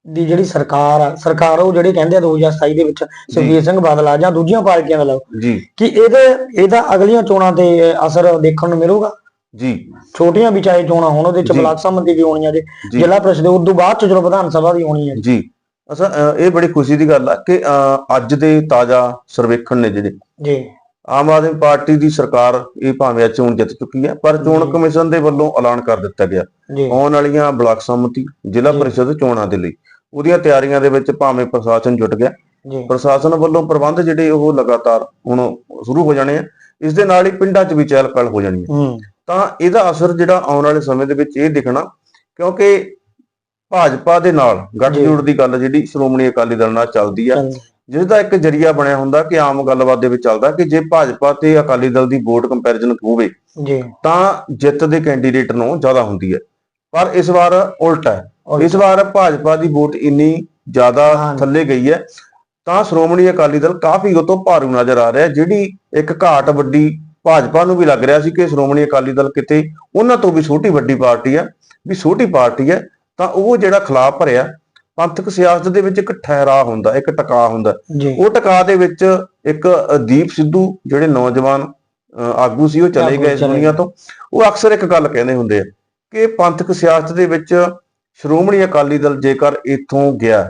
ਦੀ ਜਿਹੜੀ ਸਰਕਾਰ ਆ ਸਰਕਾਰ ਉਹ ਜਿਹੜੇ ਕਹਿੰਦੇ ਆ 2027 ਦੇ ਵਿੱਚ ਸੁਖਬੀਰ ਸਿੰਘ ਬਾਦਲ ਆ ਜਾਂ ਦੂਜੀਆਂ ਪਾਰਟੀਆਂ ਦਾ ਲਓ ਜੀ। ਕਿ ਇਹਦੇ ਇਹਦਾ ਅਗਲੀਆਂ ਚੋਣਾਂ ਤੇ ਅਸਰ ਦੇਖਣ ਨੂੰ ਮਿਲੂਗਾ? ਜੀ। ਛੋਟੀਆਂ ਵੀ ਚਾਹੇ ਚੋਣਾਂ ਹੋਣ ਉਹਦੇ ਚ। ਬਲਾਕ ਸੰਮਤੀ ਵੀ ਹੋਣੀਆਂ ਜੇ। ਜ਼ਿਲ੍ਹਾ ਪ੍ਰੀਸ਼ਦ ਉਦੋਂ ਬਾਅਦ ਚ ਜਦੋਂ ਵਿਧਾਨ ਸਭਾ ਦੀ ਹੋਣੀ ਹੈ ਜੀ। ਅਸਾਂ ਇਹ ਬੜੀ ਖੁਸ਼ੀ ਦੀ ਗੱਲ ਆ ਕਿ ਅੱਜ ਦੇ ਤਾਜ਼ਾ ਸਰਵੇਖਣ ਨੇ ਜਿਹੜੇ ਜੀ। ਆਮ ਆਦਮੀ ਪਾਰਟੀ ਦੀ ਸਰਕਾਰ ਇਹ ਭਾਵੇਂ ਚੋਣ ਜਿੱਤ ਚੁੱਕੀ ਹੈ ਪਰ ਚੋਣ। ਕਮਿਸ਼ਨ ਦੇ ਵੱਲੋਂ ਐਲਾਨ ਕਰ ਦਿੱਤਾ ਗਿਆ। ਆਉਣ ਵਾਲੀਆਂ ਬਲਾਕ ਸੰਮਤੀ ਜ਼ਿਲ੍ਹਾ। ਪਰਿਸ਼ਦ ਚੋਣਾਂ ਦੇ ਲਈ। ਉਹਦੀਆਂ ਤਿਆਰੀਆਂ ਦੇ ਵਿੱਚ ਭਾਵੇਂ ਪ੍ਰਸ਼ਾਸਨ ਜੁਟ ਗਿਆ ਪ੍ਰਸ਼ਾਸਨ ਵੱਲੋਂ ਪ੍ਰਬੰਧ ਜਿਹੜੇ ਉਹ ਲਗਾਤਾਰ ਹੁਣ ਸ਼ੁਰੂ ਹੋ ਜਾਣੇ ਆ। ਇਸ ਦੇ ਨਾਲ ਹੀ ਪਿੰਡਾਂ 'ਚ ਵੀ ਚਹਿਲ ਪਹਿਲ ਹੋ ਜਾਣੀ ਹੂੰ। ਤਾਂ ਇਹਦਾ ਅਸਰ ਜਿਹੜਾ ਆਉਣ ਵਾਲੇ ਸਮੇਂ ਦੇ ਵਿੱਚ ਇਹ ਦਿਖਣਾ ਕਿਉਂਕਿ ਭਾਜਪਾ ਦੇ ਨਾਲ ਗੱਠਜੋੜ ਦੀ ਗੱਲ ਜਿਹੜੀ ਸ਼੍ਰੋਮਣੀ ਅਕਾਲੀ ਦਲ ਨਾਲ ਚੱਲਦੀ ਆ। ਜਿਸ ਦਾ ਇੱਕ ਜਰੀਆ ਬਣਿਆ ਹੁੰਦਾ ਕਿ ਆਮ ਗੱਲਬਾਤ ਦੇ ਵਿੱਚ ਚੱਲਦਾ ਕਿ ਜੇ ਭਾਜਪਾ ਤੇ ਅਕਾਲੀ ਦਲ ਦੀ ਵੋਟ ਕੰਪੈਰੀਜ਼ਨ ਹੋਵੇ ਜੀ। ਤਾਂ ਜਿੱਤ ਦੇ ਕੈਂਡੀਡੇਟ ਨੂੰ ਜ਼ਿਆਦਾ ਹੁੰਦੀ ਹੈ। ਪਰ ਇਸ ਵਾਰ ਉਲਟਾ ਹੈ। ਇਸ ਵਾਰ ਭਾਜਪਾ ਦੀ ਵੋਟ ਇੰਨੀ ਜ਼ਿਆਦਾ। ਥੱਲੇ ਗਈ ਹੈ ਤਾਂ ਸ਼੍ਰੋਮਣੀ ਅਕਾਲੀ ਦਲ ਕਾਫੀ ਉਹ ਤੋਂ ਭਾਰੂ ਨਜ਼ਰ ਆ ਰਿਹਾ। ਜਿਹੜੀ ਇੱਕ ਘਾਟ ਵੱਡੀ ਭਾਜਪਾ ਨੂੰ ਵੀ ਲੱਗ ਰਿਹਾ ਸੀ ਕਿ ਸ਼੍ਰੋਮਣੀ ਅਕਾਲੀ ਦਲ ਕਿਤੇ ਉਹਨਾਂ ਤੋਂ ਵੀ ਛੋਟੀ ਵੱਡੀ ਪਾਰਟੀ ਹੈ ਵੀ ਛੋਟੀ ਪਾਰਟੀ ਹੈ ਤਾਂ ਉਹ ਜਿਹੜਾ ਖਿਲਾਫ ਭਰਿਆ ਪੰਥਕ ਸਿਆਸਤ ਦੇ ਵਿੱਚ ਇੱਕ ਠਹਿਰਾ ਹੁੰਦਾ ਇੱਕ ਟਿਕਾ ਹੁੰਦਾ। ਉਹ ਟਿਕਾ ਦੇ ਵਿੱਚ ਇੱਕ ਦੀਪ ਸਿੱਧੂ ਜਿਹੜੇ ਨੌਜਵਾਨ ਆਗੂ ਸੀ ਉਹ ਚਲੇ ਗਏ ਦੁਨੀਆ ਤੋਂ। ਉਹ ਅਕਸਰ ਇੱਕ ਗੱਲ ਕਹਿੰਦੇ ਹੁੰਦੇ ਆ ਕਿ ਪੰਥਕ ਸਿਆਸਤ ਦੇ ਵਿੱਚ ਸ਼੍ਰੋਮਣੀ ਅਕਾਲੀ ਦਲ ਜੇਕਰ ਇੱਥੋਂ ਗਿਆ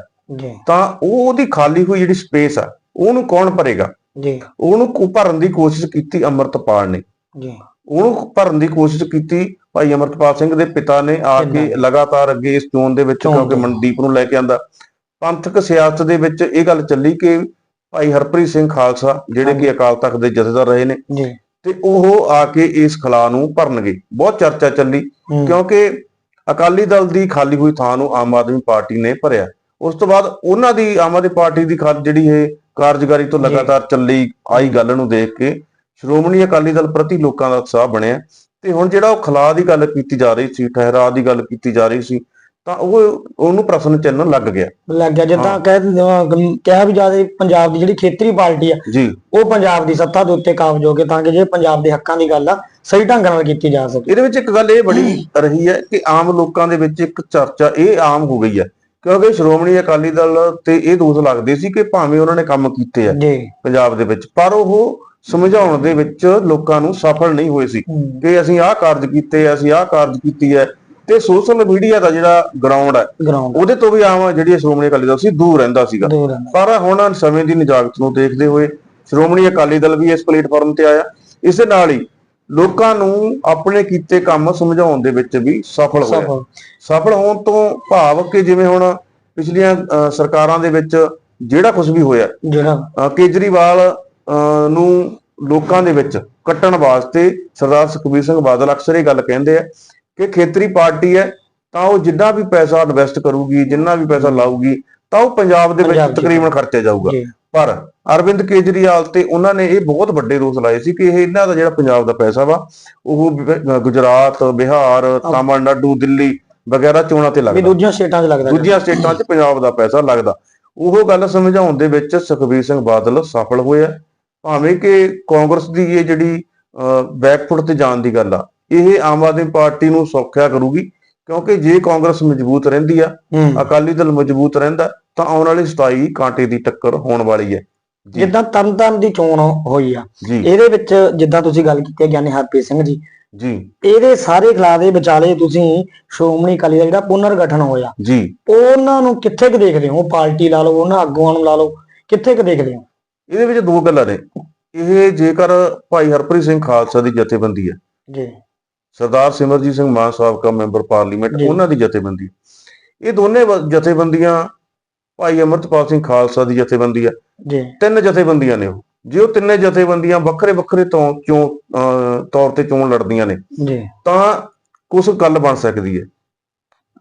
ਤਾਂ ਉਹ ਉਹਦੀ ਖਾਲੀ ਹੋਈ ਜਿਹੜੀ ਸਪੇਸ ਆ ਉਹਨੂੰ ਕੌਣ ਭਰੇਗਾ? ਜੀ। ਉਹਨੂੰ ਭਰਨ ਦੀ ਕੋਸ਼ਿਸ਼ ਕੀਤੀ ਅੰਮ੍ਰਿਤਪਾਲ ਨੇ। ਜੀ। ਉਹਨੂੰ ਭਰਨ ਦੀ ਕੋਸ਼ਿਸ਼ ਕੀਤੀ ਭਾਈ ਅਮਰਤਪਾਲ ਸਿੰਘ ਦੇ ਪਿਤਾ ਨੇ ਆ ਕੇ? ਲਗਾਤਾਰ ਅੱਗੇ ਇਸ ਚੋਣ ਦੇ ਵਿੱਚ ਕਿਉਂਕਿ। ਮਨਦੀਪ ਨੂੰ ਲੈ ਕੇ ਆਂਦਾ ਪੰਥਕ ਸਿਆਸਤ ਦੇ ਵਿੱਚ ਇਹ ਗੱਲ ਚੱਲੀ ਕਿ ਭਾਈ ਹਰਪ੍ਰੀਤ ਸਿੰਘ ਖਾਲਸਾ ਜਿਹੜੇ ਕਿ ਅਕਾਲ ਤਖਤ ਦੇ ਜਥੇਦਾਰ ਰਹੇ ਨੇ ਤੇ ਉਹ ਆ ਕੇ ਇਸ ਖਲਾ ਨੂੰ ਭਰਨਗੇ ਬਹੁਤ ਚਰਚਾ ਚੱਲੀ ਕਿਉਂਕਿ ਅਕਾਲੀ ਦਲ ਦੀ ਖਾਲੀ ਹੋਈ ਥਾਂ ਨੂੰ ਆਮ ਆਦਮੀ ਪਾਰਟੀ ਨੇ ਭਰਿਆ ਉਸ ਤੋਂ ਬਾਅਦ ਉਹਨਾਂ ਦੀ ਆਮ ਆਦਮੀ ਪਾਰਟੀ ਦੀ ਖਾਲ ਜਿਹੜੀ ਇਹ ਕਾਰਜਕਾਰੀ ਤੋਂ। ਲਗਾਤਾਰ ਚੱਲੀ ਆਈ ਗੱਲ ਨੂੰ ਦੇਖ ਕੇ ਸ਼੍ਰੋਮਣੀ ਅਕਾਲੀ ਦਲ ਪ੍ਰਤੀ ਲੋਕਾਂ ਦਾ ਉਤਸ਼ਾਹ ਬਣਿਆ ਤੇ ਹੁਣ ਜਿਹੜਾ ਉਹ ਖਲਾ ਦੀ ਗੱਲ ਕੀਤੀ ਜਾ ਰਹੀ ਸੀ ਠਹਿਰਾ ਦੀ ਗੱਲ ਕੀਤੀ ਜਾ ਰਹੀ ਸੀ ਤਾਂ ਉਹ ਉਹਨੂੰ ਪ੍ਰਸ਼ਨ ਚਿੰਨ੍ਹ ਲੱਗ ਗਿਆ। ਲੱਗ ਗਿਆ ਜਿੱਦਾਂ। ਕਹਿ ਕਿਹਾ ਵੀ ਜ਼ਿਆਦਾ ਪੰਜਾਬ ਦੀ ਜਿਹੜੀ ਖੇਤਰੀ ਪਾਰਟੀ ਆ ਜੀ। ਉਹ ਪੰਜਾਬ ਦੀ ਸੱਤਾ ਦੇ ਉੱਤੇ ਕਾਬਜ ਹੋ ਕੇ ਤਾਂ ਕਿ ਜੇ ਪੰਜਾਬ ਦੇ ਹੱਕਾਂ ਦੀ ਗੱਲ ਆ ਸਹੀ ਢੰਗ ਨਾਲ ਕੀਤੀ ਜਾ ਸਕੇ। ਇਹਦੇ ਵਿੱਚ ਇੱਕ ਗੱਲ ਇਹ ਬੜੀ ਰਹੀ ਹੈ ਕਿ ਆਮ ਲੋਕਾਂ ਦੇ ਵਿੱਚ ਇੱਕ ਚਰਚਾ ਇਹ ਆਮ ਹੋ ਗਈ ਹੈ ਕਿਉਂਕਿ ਸ਼੍ਰੋਮਣੀ ਅਕਾਲੀ ਦਲ ਤੇ ਇਹ ਦੋਸ਼ ਲੱਗਦੇ ਸੀ ਕਿ ਭਾਵੇਂ ਉਹਨਾਂ ਨੇ ਕੰਮ ਕੀਤੇ ਆ ਪੰਜਾਬ ਦੇ ਵਿੱਚ ਪਰ ਉਹ ਸਮਝਾਉਣ ਦੇ ਵਿੱਚ ਲੋਕਾਂ ਨੂੰ ਸਫਲ ਨਹੀਂ ਹੋਏ ਸੀ। ਕਿ ਅਸੀਂ ਆਹ ਕਾਰਜ ਕੀਤੇ ਅਸੀਂ ਆਹ ਕਾਰਜ ਕੀਤੀ ਹੈ। ਤੇ ਸੋਸ਼ਲ ਮੀਡੀਆ ਦਾ ਜਿਹੜਾ ਗਰਾਊਂਡ ਹੈ ਉਹਦੇ ਤੋਂ ਵੀ ਆਮ ਜਿਹੜੀ ਸ਼੍ਰੋਮਣੀ ਅਕਾਲੀ ਦਲ ਸੀ ਦੂਰ ਰਹਿੰਦਾ ਸੀਗਾ। ਪਰ ਹੁਣ ਸਮੇਂ ਦੀ ਨਿਜਾਕਤ ਨੂੰ ਦੇਖਦੇ ਹੋਏ ਸ਼੍ਰੋਮਣੀ ਅਕਾਲੀ ਦਲ ਵੀ ਇਸ ਪਲੇਟਫਾਰਮ ਤੇ ਆਇਆ। ਇਸ ਦੇ ਨਾਲ ਹੀ ਲੋਕਾਂ ਨੂੰ ਆਪਣੇ ਕੀਤੇ ਕੰਮ ਸਮਝਾਉਣ ਦੇ ਵਿੱਚ ਵੀ ਸਫਲ ਹੋਇਆ। ਸਫਲ। ਸਫਲ ਹੋਣ ਤੋਂ ਭਾਵ ਕਿ ਜਿਵੇਂ ਹੁਣ ਪਿਛਲੀਆਂ ਸਰਕਾਰਾਂ ਦੇ ਵਿੱਚ ਜਿਹੜਾ ਕੁਝ ਵੀ ਹੋਇਆ ਜਿਹੜਾ ਕੇਜਰੀਵਾਲ ਨੂੰ ਲੋਕਾਂ ਦੇ ਵਿੱਚ ਕੱਟਣ ਵਾਸਤੇ ਸਰਦਾਰ ਸੁਖਬੀਰ ਸਿੰਘ ਬਾਦਲ ਅਕਸਰ ਇਹ ਗੱਲ ਕਹਿੰਦੇ ਆ ਕਿ ਖੇਤਰੀ ਪਾਰਟੀ ਹੈ ਤਾਂ ਉਹ ਜਿੰਨਾ ਵੀ ਪੈਸਾ ਇਨਵੈਸਟ ਕਰੂਗੀ ਜਿੰਨਾ ਵੀ ਪੈਸਾ ਲਾਊਗੀ ਤਾਂ ਉਹ ਪੰਜਾਬ ਦੇ ਵਿੱਚ ਤਕਰੀਬਨ ਖਰਚਿਆ ਜਾਊਗਾ। ਪਰ ਅਰਵਿੰਦ ਕੇਜਰੀਵਾਲ ਤੇ ਉਹਨਾਂ ਨੇ ਇਹ ਬਹੁਤ ਵੱਡੇ ਦੋਸ਼ ਲਾਏ ਸੀ ਕਿ ਇਹ ਇਹਨਾਂ ਦਾ ਜਿਹੜਾ ਪੰਜਾਬ ਦਾ ਪੈਸਾ ਵਾ ਉਹ ਗੁਜਰਾਤ ਬਿਹਾਰ ਤਾਮਿਲਨਾਡੂ ਦਿੱਲੀ ਵਗੈਰਾ ਚੋਣਾਂ ਤੇ ਵੀ ਲੱਗਦਾ ਦੂਜੀਆਂ ਸਟੇਟਾਂ 'ਚ ਲੱਗਦਾ। ਦੂਜੀਆਂ ਸਟੇਟਾਂ 'ਚ ਪੰਜਾਬ ਦਾ ਪੈਸਾ ਲੱਗਦਾ। ਉਹ ਗੱਲ ਸਮਝਾਉਣ ਦੇ ਵਿੱਚ ਸੁਖਬੀਰ ਸਿੰਘ ਬਾਦਲ ਸਫਲ ਹੋਇਆ ਭਾਵੇਂ ਕਿ ਕਾਂਗਰਸ ਦੀ ਇਹ ਜਿਹੜੀ ਬੈਕਫੁੱਟ ਤੇ ਜਾਣ ਦੀ ਗੱਲ ਆ ਇਹ ਆਮ ਆਦਮੀ ਪਾਰਟੀ ਨੂੰ ਸੌਖਿਆ ਕਰੂਗੀ ਕਿਉਂਕਿ ਜੇ ਕਾਂਗਰਸ ਮਜ਼ਬੂਤ ਰਹਿੰਦੀ ਆ ਅਕਾਲੀ ਦਲ ਮਜ਼ਬੂਤ ਰਹਿੰਦਾ ਤਾਂ ਆਉਣ ਵਾਲੀ 27 ਕਾਂਟੇ ਦੀ ਟੱਕਰ ਹੋਣ ਵਾਲੀ ਹੈ। ਜਿੱਦਾਂ ਤਰਨਤਾਰਨ ਦੀ ਚੋਣ ਹੋਈ ਆ ਇਹਦੇ ਵਿੱਚ ਜਿੱਦਾਂ ਤੁਸੀਂ ਗੱਲ ਕੀਤੀ ਗਿਆਨੀ ਹਰਪ੍ਰੀਤ ਸਿੰਘ ਜੀ। ਜੀ। ਇਹਦੇ ਸਾਰੇ ਖਿਲਾਫ ਦੇ ਵਿਚਾਲੇ ਤੁਸੀਂ ਸ਼੍ਰੋਮਣੀ ਅਕਾਲੀ ਦਾ ਜਿਹੜਾ ਪੁਨਰ ਗਠਨ ਹੋਇਆ ਜੀ। ਉਹਨਾਂ ਨੂੰ ਕਿੱਥੇ ਕੁ ਦੇਖਦੇ ਹੋ? ਪਾਰਟੀ ਲਾ ਲਓ ਉਹਨਾਂ ਆਗੂਆਂ ਨੂੰ ਲਾ ਲਓ ਕਿੱਥੇ ਕੁ ਦੇਖਦੇ ਹੋ? ਇਹਦੇ ਵਿੱਚ ਦੋ ਗੱਲਾਂ ਨੇ। ਇਹ ਜੇਕਰ ਭਾਈ ਹਰਪ੍ਰੀਤ ਸਿੰਘ ਖਾਲਸਾ ਦੀ ਜਥੇਬੰਦੀ ਹੈ। ਜੀ। ਸਰਦਾਰ ਸਿਮਰਜੀਤ ਸਿੰਘ ਮਾਨ ਸਾਬਕਾ ਮੈਂਬਰ ਪਾਰਲੀਮੈਂਟ। ਉਹਨਾਂ ਦੀ ਜਥੇਬੰਦੀ। ਇਹ ਦੋਨੇ ਜਥੇਬੰਦੀਆਂ ਭਾਈ ਅਮਰਤਪਾਲ ਸਿੰਘ ਖਾਲਸਾ ਦੀ ਜਥੇਬੰਦੀ ਹੈ। ਜੀ। ਤਿੰਨ ਜਥੇਬੰਦੀਆਂ ਨੇ ਉਹ। ਜੇ ਉਹ ਤਿੰਨੇ ਜਥੇਬੰਦੀਆਂ ਵੱਖਰੇ ਵੱਖਰੇ ਤੋਂ ਅਹ, ਤੌਰ ਤੇ ਚੋਣ ਲੜਦੀਆਂ ਨੇ ਜੀ। ਤਾਂ ਕੁਝ ਗੱਲ ਬਣ ਸਕਦੀ ਹੈ।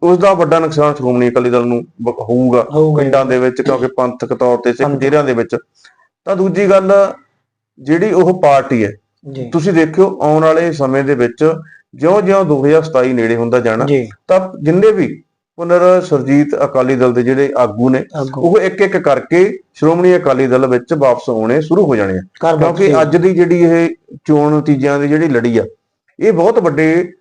ਉਸ ਦਾ ਵੱਡਾ ਨੁਕਸਾਨ ਸ਼੍ਰੋਮਣੀ ਅਕਾਲੀ ਦਲ ਨੂੰ ਹੋਊਗਾ। ਪਿੰਡਾਂ ਦੇ ਵਿੱਚ ਕਿਉਂਕਿ ਪੰਥਕ ਤੌਰ ਤੇ ਸਿੱਖ। ਜ਼ਿਲ੍ਹਿਆਂ ਦੇ ਵਿੱਚ। ਤਾਂ ਦੂਜੀ ਗੱਲ ਜਿਹੜੀ ਉਹ ਪਾਰਟੀ ਹੈ ਤੁਸੀਂ ਦੇਖਿਓ ਆਉਣ ਵਾਲੇ ਸਮੇਂ ਦੇ ਵਿੱਚ ਜਿਉਂ-ਜਿਉਂ 2027 ਨੇੜੇ ਹੁੰਦਾ ਜਾਣਾ ਤਾਂ ਜਿੰਨੇ ਵੀ ਪੁਨਰ ਸਰਜੀਤ ਅਕਾਲੀ ਦਲ ਦੇ ਜਿਹੜੇ ਆਗੂ ਨੇ ਉਹ ਇੱਕ ਇੱਕ ਕਰਕੇ ਸ਼੍ਰੋਮਣੀ ਅਕਾਲੀ ਦਲ ਵਿੱਚ ਵਾਪਸ ਆਉਣੇ ਸ਼ੁਰੂ ਹੋ ਜਾਣੇ ਆ। ਕਿਉਂਕਿ ਅੱਜ ਦੀ ਜਿਹੜੀ ਇਹ ਚੋਣ ਨਤੀਜਿਆਂ ਦੀ ਜਿਹੜੀ ਲੜੀ ਆ ਇਹ ਬਹੁਤ ਵੱਡੇ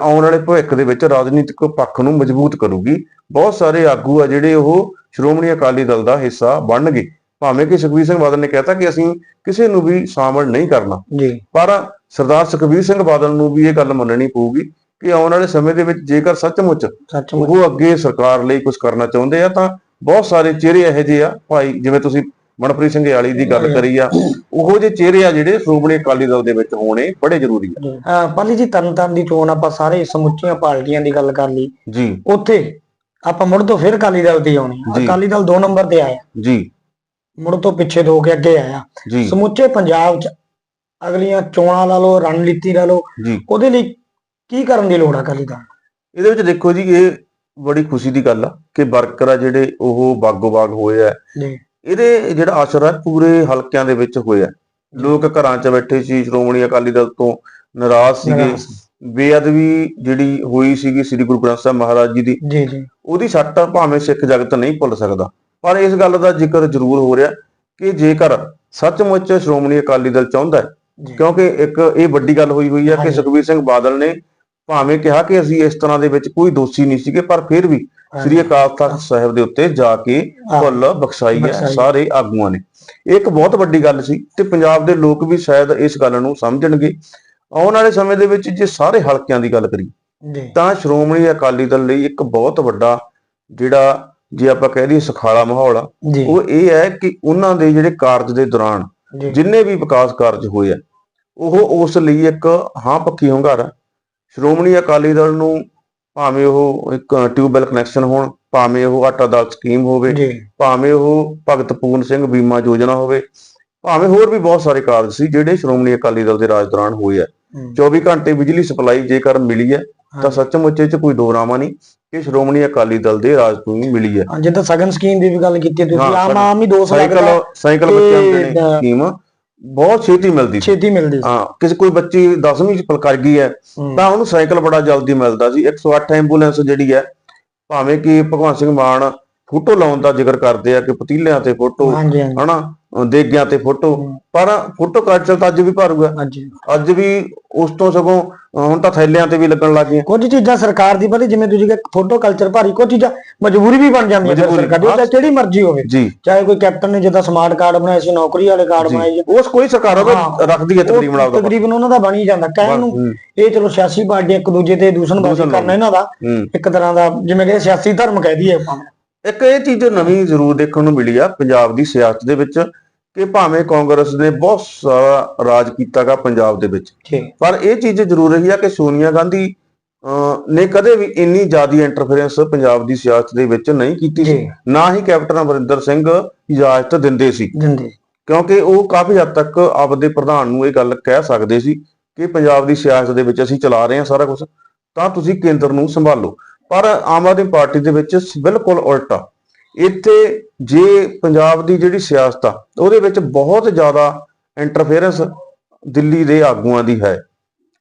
ਆਉਣ ਵਾਲੇ ਭਵਿੱਖ ਦੇ ਵਿੱਚ ਰਾਜਨੀਤਿਕ ਪੱਖ ਨੂੰ ਮਜ਼ਬੂਤ ਕਰੂਗੀ। ਬਹੁਤ ਸਾਰੇ ਆਗੂ ਆ ਜਿਹੜੇ ਉਹ ਸ਼੍ਰੋਮਣੀ ਅਕਾਲੀ ਦਲ ਦਾ ਹਿੱਸਾ ਬਣਨਗੇ। ਭਾਵੇਂ ਕਿ ਸੁਖਬੀਰ ਸਿੰਘ ਬਾਦਲ ਨੇ ਕਹਿਤਾ ਕਿ ਅਸੀਂ ਕਿਸੇ ਨੂੰ ਵੀ ਸ਼ਾਮਲ ਨਹੀਂ ਕਰਨਾ। ਜੀ। ਪਰ ਸਰਦਾਰ ਸੁਖਬੀਰ ਸਿੰਘ ਬਾਦਲ ਨੂੰ ਵੀ ਇਹ ਗੱਲ ਮੰਨਣੀ ਪਊਗੀ ਕਿ ਆਉਣ ਵਾਲੇ ਸਮੇਂ ਦੇ ਵਿੱਚ ਜੇਕਰ ਸੱਚਮੁੱਚ ਉਹ ਅੱਗੇ ਸਰਕਾਰ ਲਈ ਕੁਝ ਕਰਨਾ ਚਾਹੁੰਦੇ ਆ ਤਾਂ ਬਹੁਤ ਸਾਰੇ ਚਿਹਰੇ ਇਹੋ ਜਿਹੇ ਆ। ਭਾਈ ਜਿਵੇਂ ਤੁਸੀਂ ਮਨਪ੍ਰੀਤ ਸਿੰਘ ਯਾਲੀ ਦੀ ਗੱਲ ਕਰੀ ਆ ਉਹੋ ਜਿਹੇ ਚਿਹਰੇ ਆ ਜਿਹੜੇ ਸ਼੍ਰੋਮਣੀ ਅਕਾਲੀ ਦਲ ਦੇ ਵਿੱਚ ਹੋਣੇ ਬੜੇ ਜ਼ਰੂਰੀ ਆ। ਪਾਲੀ ਜੀ ਤਰਨਤਾਰਨ ਦੀ ਚੋਣ ਆਪਾਂ ਸਾਰੇ ਸਮੁੱਚੀਆਂ ਪਾਰਟੀਆਂ ਦੀ ਗੱਲ ਕਰ ਲਈ। ਜੀ। ਉੱਥੇ ਆਪਾਂ ਮੁੜ ਤੋਂ ਫਿਰ ਅਕਾਲੀ ਦਲ ਤੇ ਆਉਣੀ। ਅਕਾਲੀ ਦਲ 2 ਨੰਬਰ ਤੇ ਆਇਆ। ਜੀ। ਮੁੜ ਤੋਂ ਪਿੱਛੇ ਦੋ ਕੇ ਅੱਗੇ ਆਇਆ। ਜੀ। ਸਮੁੱਚੇ ਪੰਜਾਬ 'ਚ ਅਗਲੀਆਂ ਚੋਣਾਂ ਲਾ ਲਓ ਰਣਨੀਤੀ ਲਾ ਲਓ ਜੀ। ਉਹਦੇ ਲਈ ਕੀ ਕਰਨ ਦੀ ਲੋੜ ਆ ਅਕਾਲੀ ਦਲ? ਇਹਦੇ ਵਿੱਚ ਦੇਖੋ ਜੀ ਇਹ ਬੜੀ ਖੁਸ਼ੀ ਦੀ ਗੱਲ ਆ ਕਿ ਵਰਕਰ ਆ ਜਿਹੜੇ ਉਹ ਬਾਗੋ ਬਾਗ ਹੋਏ ਆ। ਜੀ। ਇਹਦੇ ਜਿਹੜਾ ਅਸਰ ਹੈ ਪੂਰੇ ਹਲਕਿਆਂ ਦੇ ਵਿੱਚ ਹੋਇਆ। ਲੋਕ ਘਰਾਂ 'ਚ ਬੈਠੇ ਸੀ ਸ਼੍ਰੋਮਣੀ ਅਕਾਲੀ ਦਲ ਤੋਂ ਨਾਰਾਜ਼ ਸੀਗੇ। ਬੇਅਦਬੀ ਜਿਹੜੀ ਹੋਈ ਸੀਗੀ ਸ੍ਰੀ ਗੁਰੂ ਗ੍ਰੰਥ ਸਾਹਿਬ ਮਹਾਰਾਜ ਜੀ ਦੀ ਜੀ ਜੀ। ਉਹਦੀ ਸੱਟ ਭਾਵੇਂ ਸਿੱਖ ਜਗਤ ਨਹੀਂ ਭੁੱਲ ਸਕਦਾ। ਪਰ ਇਸ ਗੱਲ ਦਾ ਜ਼ਿਕਰ ਜ਼ਰੂਰ ਹੋ ਰਿਹਾ ਕਿ ਜੇਕਰ ਸੱਚਮੁੱਚ ਸ਼੍ਰੋਮਣੀ ਅਕਾਲੀ ਦਲ ਚਾਹੁੰਦਾ ਹੈ ਕਿਉਂਕਿ ਇੱਕ ਇਹ ਵੱਡੀ ਗੱਲ ਹੋਈ ਹੋਈ ਹੈ ਕਿ। ਸੁਖਬੀਰ ਸਿੰਘ ਬਾਦਲ ਨੇ ਭਾਵੇਂ ਕਿਹਾ ਕਿ ਅਸੀਂ ਇਸ ਤਰ੍ਹਾਂ ਦੇ ਵਿੱਚ ਕੋਈ ਦੋਸ਼ੀ ਨਹੀਂ ਸੀਗੇ ਪਰ ਫਿਰ ਵੀ ਸ੍ਰੀ ਅਕਾਲ ਤਖਤ ਸਾਹਿਬ ਦੇ ਉੱਤੇ ਜਾ ਕੇ। ਭੁੱਲ ਬਖਸ਼ਾਈ ਹੈ। ਸਾਰੇ ਆਗੂਆਂ ਨੇ ਇੱਕ ਬਹੁਤ ਵੱਡੀ ਗੱਲ ਸੀ ਤੇ ਪੰਜਾਬ ਦੇ ਲੋਕ ਵੀ ਸ਼ਾਇਦ ਇਸ ਗੱਲ ਨੂੰ ਸਮਝਣਗੇ ਆਉਣ ਵਾਲੇ ਸਮੇਂ ਦੇ ਵਿੱਚ ਜੇ ਸਾਰੇ ਹਲਕਿਆਂ ਦੀ ਗੱਲ ਕਰੀ ਜੀ ਤਾਂ ਸ਼੍ਰੋਮਣੀ ਅਕਾਲੀ ਦਲ ਲਈ ਇੱਕ ਬਹੁਤ ਵੱਡਾ ਜਿਹੜਾ ਜੇ ਆਪਾਂ ਕਹਿ ਦਈਏ ਸੁਖਾਲਾ ਮਾਹੌਲ ਆ ਜੀ। ਉਹ ਇਹ ਹੈ ਕਿ ਉਹਨਾਂ ਦੇ ਜਿਹੜੇ ਕਾਰਜ ਦੇ ਦੌਰਾਨ ਜੀ। ਜਿੰਨੇ ਵੀ ਵਿਕਾਸ ਕਾਰਜ ਹੋਏ ਆ ਉਹ ਉਸ ਲਈ ਇੱਕ ਹਾਂ ਪੱਕੀ ਹੁੰਗਾਰਾ ਸ਼੍ਰੋਮਣੀ ਅਕਾਲੀ ਦਲ ਨੂੰ ਭਾਵੇਂ ਉਹ ਇੱਕ ਟਿਊਬਵੈਲ ਕਨੈਕਸ਼ਨ ਹੋਣ ਭਾਵੇਂ ਉਹ ਆਟਾ ਦਾਲ ਸਕੀਮ ਹੋਵੇ ਜੀ। ਭਾਵੇਂ ਉਹ ਭਗਤ ਪੂਰਨ ਸਿੰਘ ਬੀਮਾ ਯੋਜਨਾ ਹੋਵੇ ਭਾਵੇਂ ਹੋਰ ਵੀ ਬਹੁਤ ਸਾਰੇ ਕਾਰਜ ਸੀ ਜਿਹੜੇ ਸ਼੍ਰੋਮਣੀ ਅਕਾਲੀ ਦਲ ਦੇ ਰਾਜ ਦੌਰਾਨ ਹੋਏ ਆ। ਹਮ, 24 ਘੰਟੇ ਬਿਜਲੀ ਸਪਲਾਈ ਜੇਕਰ ਮਿਲੀ ਹੈ ਤਾਂ। ਸੱਚਮੁੱਚ ਇਹ ਚ ਕੋਈ ਦੋਰਾਮਾ ਨਹੀਂ ਕਿ ਸ਼੍ਰੋਮਣੀ ਅਕਾਲੀ ਦਲ ਦੇ ਰਾਜ ਹੀ ਮਿਲੀ ਹੈ। ਜਿੱਦਾਂ ਸਗਨ ਸਕੀਮ ਦੀ ਵੀ ਗੱਲ ਕੀਤੀ ਤੁਸੀਂ ਆਮ ਆਮ ਹੀ 200 ਸਾਈਕਲ ਲੱਗਦਾ ਸਾਈਕਲ ਤੇ ਬੱਚਿਆਂ ਨੂੰ ਦ- ਸਕੀਮ ਬਹੁਤ ਛੇਤੀ ਮਿਲਦੀ ਛੇਤੀ ਮਿਲਦੀ ਹਾਂ ਕਿਸੇ ਕੋਈ ਬੱਚੀ 10ਵੀਂ ਚ ਕਰ ਗਈ ਹੈ ਤਾਂ ਉਹਨੂੰ ਸਾਈਕਲ ਬੜਾ ਜਲਦੀ ਮਿਲਦਾ ਸੀ। 108 ਐਂਬੂਲੈਂਸ ਜਿਹੜੀ ਹੈ ਭਾਵੇਂ ਕਿ ਭਗਵੰਤ ਸਿੰਘ ਮਾਨ ਫੋਟੋ ਲਾਉਣ ਦਾ ਜ਼ਿਕਰ ਕਰਦੇ ਆ ਕਿ ਪਤੀਲਿਆਂ ਤੇ ਫੋਟੋ ਹਨਾ? ਦੇਗਿਆਂ ਤੇ ਫੋਟੋ। ਪਰ ਫੋਟੋ ਕਲਚਰ ਤਾਂ ਅੱਜ ਵੀ ਭਰੂਗਾ। ਹਾਂਜੀ। ਅੱਜ ਵੀ ਉਸ ਤੋਂ ਸਗੋਂ ਹੁਣ ਤਾਂ ਥੈਲਿਆਂ ਤੇ ਵੀ ਲੱਗਣ ਲੱਗ ਗਈਆਂ। ਕੁਝ ਚੀਜ਼ਾਂ ਸਰਕਾਰ ਦੀ ਬੜੀ ਜਿਵੇਂ ਤੁਸੀਂ ਕਿ ਫੋਟੋ ਕਲਚਰ ਭਾਰੀ ਕੁਝ ਚੀਜ਼ਾਂ ਮਜਬੂਰੀ ਵੀ ਬਣ ਜਾਂਦੀਆਂ। ਸਰਕਾਰ ਦੀ ਉਹ ਚਾਹੇ ਜਿਹੜੀ ਮਰਜ਼ੀ ਹੋਵੇ। ਚਾਹੇ ਕੋਈ ਕੈਪਟਨ ਨੇ ਜਿੱਦਾਂ ਸਮਾਰਟ ਕਾਰਡ ਬਣਾਏ ਸੀ ਨੌਕਰੀ ਵਾਲੇ ਕਾਰਡ। ਬਣਾਏ ਜੀ ਉਸ ਕੋਈ ਸਰਕਾਰ ਉਹਦਾ ਹਾਂ। ਰੱਖਦੀ ਹੈ ਤਕਰੀਬਨ ਉਹ ਆਪਦਾ। ਤਕਰੀਬਨ ਉਹਨਾਂ ਦਾ ਬਣ ਜਾਂਦਾ। ਕਹਿਣ ਨੂੰ ਇਹ ਚਲੋ ਸਿਆਸੀ ਪਾਰਟੀ ਇੱਕ ਦੂਜੇ ਤੇ ਦੂਸ਼ਣਬਾਜ਼ੀ। ਕਰਨਾ ਇਹਨਾਂ ਦਾ। ਇੱਕ ਤਰ੍ਹਾਂ ਦਾ ਜਿਵੇਂ ਕਿ ਸਿਆਸੀ ਧਰਮ ਕਹਿ ਦਈਏ ਆਪਾਂ। ਇੱਕ ਇਹ ਚੀਜ਼ ਨਵੀਂ ਜ਼ਰੂਰ ਦੇਖਣ ਨੂੰ ਮਿਲੀ ਆ ਪੰਜਾਬ ਦੀ ਸਿਆਸਤ ਦੇ ਵਿੱਚ। ਕਿ ਭਾਵੇਂ ਕਾਂਗਰਸ ਨੇ ਬਹੁਤ ਸਾਰਾ ਰਾਜ ਕੀਤਾਗਾ ਪੰਜਾਬ ਦੇ ਵਿੱਚ। ਪਰ ਇਹ ਚੀਜ਼ ਜ਼ਰੂਰ ਰਹੀ ਆ ਕਿ ਸੋਨੀਆ ਗਾਂਧੀ ਨੇ ਕਦੇ ਵੀ ਇੰਨੀ ਜ਼ਿਆਦੀ ਇੰਟਰਫੇਰੈਂਸ ਪੰਜਾਬ ਦੀ ਸਿਆਸਤ ਦੇ ਵਿੱਚ ਨਹੀਂ ਕੀਤੀ ਸੀ। ਨਾ ਹੀ ਕੈਪਟਨ ਅਮਰਿੰਦਰ ਸਿੰਘ ਇਜਾਜ਼ਤ ਦਿੰਦੇ ਸੀ। ਦਿੰਦੇ। ਕਿਉਂਕਿ ਉਹ ਕਾਫੀ ਹੱਦ ਤੱਕ ਆਪਦੇ ਪ੍ਰਧਾਨ ਨੂੰ ਇਹ ਗੱਲ ਕਹਿ ਸਕਦੇ ਸੀ ਕਿ ਪੰਜਾਬ ਦੀ ਸਿਆਸਤ ਦੇ ਵਿੱਚ ਅਸੀਂ ਚਲਾ ਰਹੇ ਹਾਂ ਸਾਰਾ ਕੁਝ ਤਾਂ ਤੁਸੀਂ ਕੇਂਦਰ ਨੂੰ ਸੰਭਾਲੋ। ਪਰ ਆਮ ਆਦਮੀ ਪਾਰਟੀ ਦੇ ਵਿੱਚ ਬਿਲਕੁਲ ਉਲਟਾ ਇੱਥੇ ਜੇ ਪੰਜਾਬ ਦੀ ਜਿਹੜੀ ਸਿਆਸਤ ਆ, ਉਹਦੇ ਵਿੱਚ ਬਹੁਤ ਜ਼ਿਆਦਾ ਇੰਟਰਫੇਰੈਂਸ ਦਿੱਲੀ ਦੇ ਆਗੂਆਂ ਦੀ ਹੈ।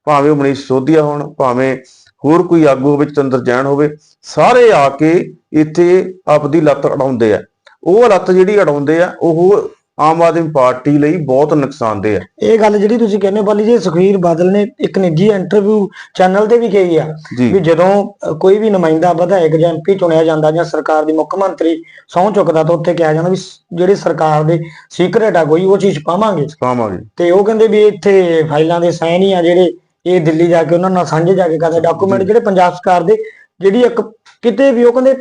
ਭਾਵੇਂ ਉਹ ਮਨੀਸ਼ ਸੋਧੀਆ ਹੋਣ, ਭਾਵੇਂ ਹੋਰ ਕੋਈ ਆਗੂ ਵਿੱਚ ਚੰਦਰ ਜੈਨ ਹੋਵੇ, ਸਾਰੇ ਆ ਕੇ ਇੱਥੇ ਆਪਦੀ ਲੱਤ ਅੜਾਉਂਦੇ ਆ। ਉਹ ਲੱਤ ਜਿਹੜੀ ਅੜਾਉਂਦੇ ਆ, ਉਹ ਆਮ ਆਦਮੀ ਪਾਰਟੀ ਲਈ ਬਹੁਤ ਨੁਕਸਾਨਦੇ ਆ। ਇਹ ਗੱਲ ਜਿਹੜੀ ਤੁਸੀਂ ਕਹਿੰਦੇ ਬਾਲੀ ਜੀ ਸੁਖਵੀਰ ਬਾਦਲ ਨੇ ਇੱਕ ਨਿੱਜੀ ਇੰਟਰਵਿਊ ਚੈਨਲ ਤੇ ਵੀ ਕਹੀ ਆ ਵੀ ਜਦੋਂ ਕੋਈ ਵੀ ਨੁਮਾਇੰਦਾ ਵਿਧਾਇਕ ਜਾਂ ਐਮਪੀ ਚੁਣਿਆ ਜਾਂਦਾ ਜਾਂ ਸਰਕਾਰ ਦੀ ਮੁੱਖ ਮੰਤਰੀ ਸਹੁੰ ਚੁੱਕਦਾ ਤਾਂ ਉੱਥੇ ਕਿਹਾ ਜਾਂਦਾ ਵੀ ਜਿਹੜੀ ਸਰਕਾਰ ਦੇ ਸੀਕ੍ਰੇਟ ਆ ਕੋਈ ਉਹ ਚੀਜ਼ ਪਾਵਾਂਗੇ। ਪਾਵਾਂਗੇ। ਤੇ ਉਹ ਕਹਿੰਦੇ ਵੀ ਇੱਥੇ ਫਾਈਲਾਂ ਦੇ ਸਾਈਨ ਹੀ ਆ ਜਿਹੜੇ ਇਹ ਦਿੱਲੀ ਜਾ ਕੇ ਉਹਨਾਂ ਨਾਲ ਸਾਂਝੇ ਜਾ ਕੇ ਕਰਦੇ ਡਾਕੂਮੈਂਟ ਜਿਹੜੇ ਪੰਜਾਬ ਸਰਕਾਰ ਦੇ ਜਿਹੜੀ ਇੱਕ ਕਿਤੇ ਵੀ ਉਹ ਕਹਿੰਦੇ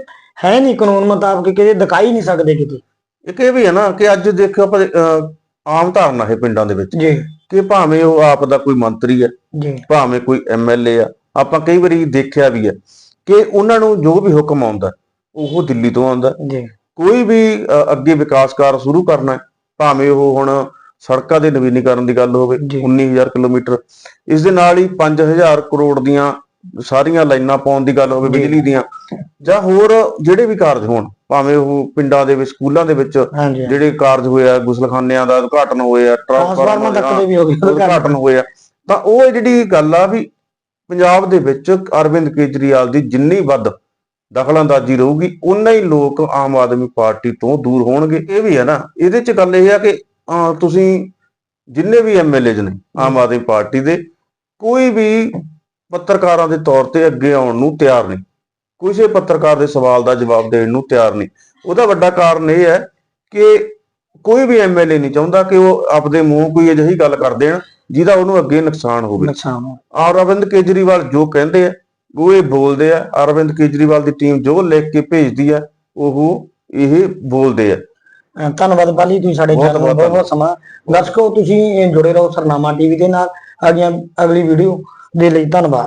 ਹੈ ਨਹੀਂ ਕਾਨੂੰਨ ਮੁਤਾਬਕ ਕਿਤੇ ਦਿਖਾਈ ਨਹੀਂ ਸਕਦੇ ਕਿਤੇ। ਇੱਕ ਇਹ ਵੀ ਹੈ ਨਾ ਕਿ ਅੱਜ ਦੇਖੋ ਆਪਾਂ ਆਮ ਧਾਰਨਾ ਹੈ ਪਿੰਡਾਂ ਦੇ ਵਿੱਚ ਜੀ। ਕਿ ਭਾਵੇਂ ਉਹ ਆਪ ਦਾ ਕੋਈ ਮੰਤਰੀ ਹੈ ਜੀ। ਭਾਵੇਂ ਕੋਈ ਐਮਐਲਏ ਆ ਆਪਾਂ ਕਈ ਵਾਰੀ ਦੇਖਿਆ ਵੀ ਹੈ ਕਿ ਉਹਨਾਂ ਨੂੰ ਜੋ ਵੀ ਹੁਕਮ ਆਉਂਦਾ ਉਹ ਦਿੱਲੀ ਤੋਂ ਆਉਂਦਾ। ਜੀ। ਕੋਈ ਵੀ ਅੱਗੇ ਵਿਕਾਸ ਕਾਰਜ ਸ਼ੁਰੂ ਕਰਨਾ ਹੈ ਭਾਵੇਂ ਉਹ ਹੁਣ ਸੜਕਾਂ ਦੇ ਨਵੀਨੀਕਰਨ ਦੀ ਗੱਲ ਹੋਵੇ ਜੀ। 19000 ਕਿਲੋਮੀਟਰ ਇਸ ਦੇ ਨਾਲ ਹੀ 5000 ਕਰੋੜ ਦੀਆਂ ਸਾਰੀਆਂ ਲਾਈਨਾਂ ਪਾਉਣ ਦੀ ਗੱਲ ਹੋਵੇ। ਬਿਜਲੀ ਦੀਆਂ। ਜਾਂ ਹੋਰ ਜਿਹੜੇ ਵੀ ਕਾਰਜ ਹੋਣ ਭਾਵੇਂ ਉਹ ਪਿੰਡਾਂ ਦੇ ਵਿੱਚ ਸਕੂਲਾਂ ਦੇ ਵਿੱਚ ਜਿਹੜੇ ਕਾਰਜ ਹੋਇਆ ਗੁਸਲਖਾਨਿਆਂ ਦਾ ਉਦਘਾਟਨ ਹੋਇਆ ਟ੍ਰਾਂਸਫਾਰਮਰ ਤੱਕ ਦੇ ਵੀ ਹੋ ਗਏ ਉਦਘਾਟਨ ਹੋਇਆ ਤਾਂ ਉਹ ਜਿਹੜੀ ਗੱਲ ਆ ਵੀ ਪੰਜਾਬ ਦੇ ਵਿੱਚ ਅਰਵਿੰਦ ਕੇਜਰੀਵਾਲ ਦੀ ਜਿੰਨੀ ਵੱਧ ਦਖਲਅੰਦਾਜ਼ੀ ਰਹੂਗੀ ਉਨਾ ਹੀ ਲੋਕ ਆਮ ਆਦਮੀ ਪਾਰਟੀ ਤੋਂ ਦੂਰ ਹੋਣਗੇ। ਇਹ ਵੀ ਹੈ ਨਾ ਇਹਦੇ ਚ ਗੱਲ ਇਹ ਆ ਕਿ ਤੁਸੀਂ ਜਿੰਨੇ ਵੀ ਐਮਐਲਏਜ ਨੇ ਆਮ ਆਦਮੀ ਪਾਰਟੀ ਦੇ ਕੋਈ ਵੀ ਪੱਤਰਕਾਰਾਂ ਦੇ ਤੌਰ ਤੇ ਅੱਗੇ ਆਉਣ ਨੂੰ ਤਿਆਰ ਨਹੀਂ ਕਿਸੇ ਪੱਤਰਕਾਰ ਦੇ ਸਵਾਲ ਦਾ ਜਵਾਬ ਦੇਣ ਨੂੰ ਤਿਆਰ ਨਹੀਂ ਉਹਦਾ ਵੱਡਾ ਕਾਰਨ ਇਹ ਹੈ ਕਿ ਕੋਈ ਵੀ ਐਮਐਲਏ ਨਹੀਂ ਚਾਹੁੰਦਾ ਕਿ ਉਹ ਆਪਦੇ ਮੂੰਹ ਕੋਈ ਅਜਿਹੀ ਗੱਲ ਕਰ ਦੇਣ ਜਿਹਦਾ ਉਹਨੂੰ ਅੱਗੇ ਨੁਕਸਾਨ ਹੋਵੇ। ਨੁਕਸਾਨ ਹੋ ਅਰਵਿੰਦ ਕੇਜਰੀਵਾਲ ਜੋ ਕਹਿੰਦੇ ਆ ਉਹ ਇਹ ਬੋਲਦੇ ਆ ਅਰਵਿੰਦ ਕੇਜਰੀਵਾਲ ਦੀ ਟੀਮ ਜੋ ਲਿਖ ਕੇ ਭੇਜਦੀ ਆ ਉਹ ਇਹ ਬੋਲਦੇ ਆ। ਧੰਨਵਾਦ ਪਾਲੀ ਤੁਸੀਂ ਸਾਡੇ ਚੈਨਲ ਬਹੁਤ ਬਹੁਤ ਬਹੁਤ ਸਮਾਂ ਦਰਸ਼ਕੋ ਤੁਸੀਂ ਜੁੜੇ ਰਹੋ ਸਰਨਾਮਾ ਟੀਵੀ ਦੇ ਨਾਲ। ਅਗਲੀਆਂ ਅਗਲੀ ਵੀਡੀਓ ਦੇ ਲਈ ਧੰਨਵਾਦ।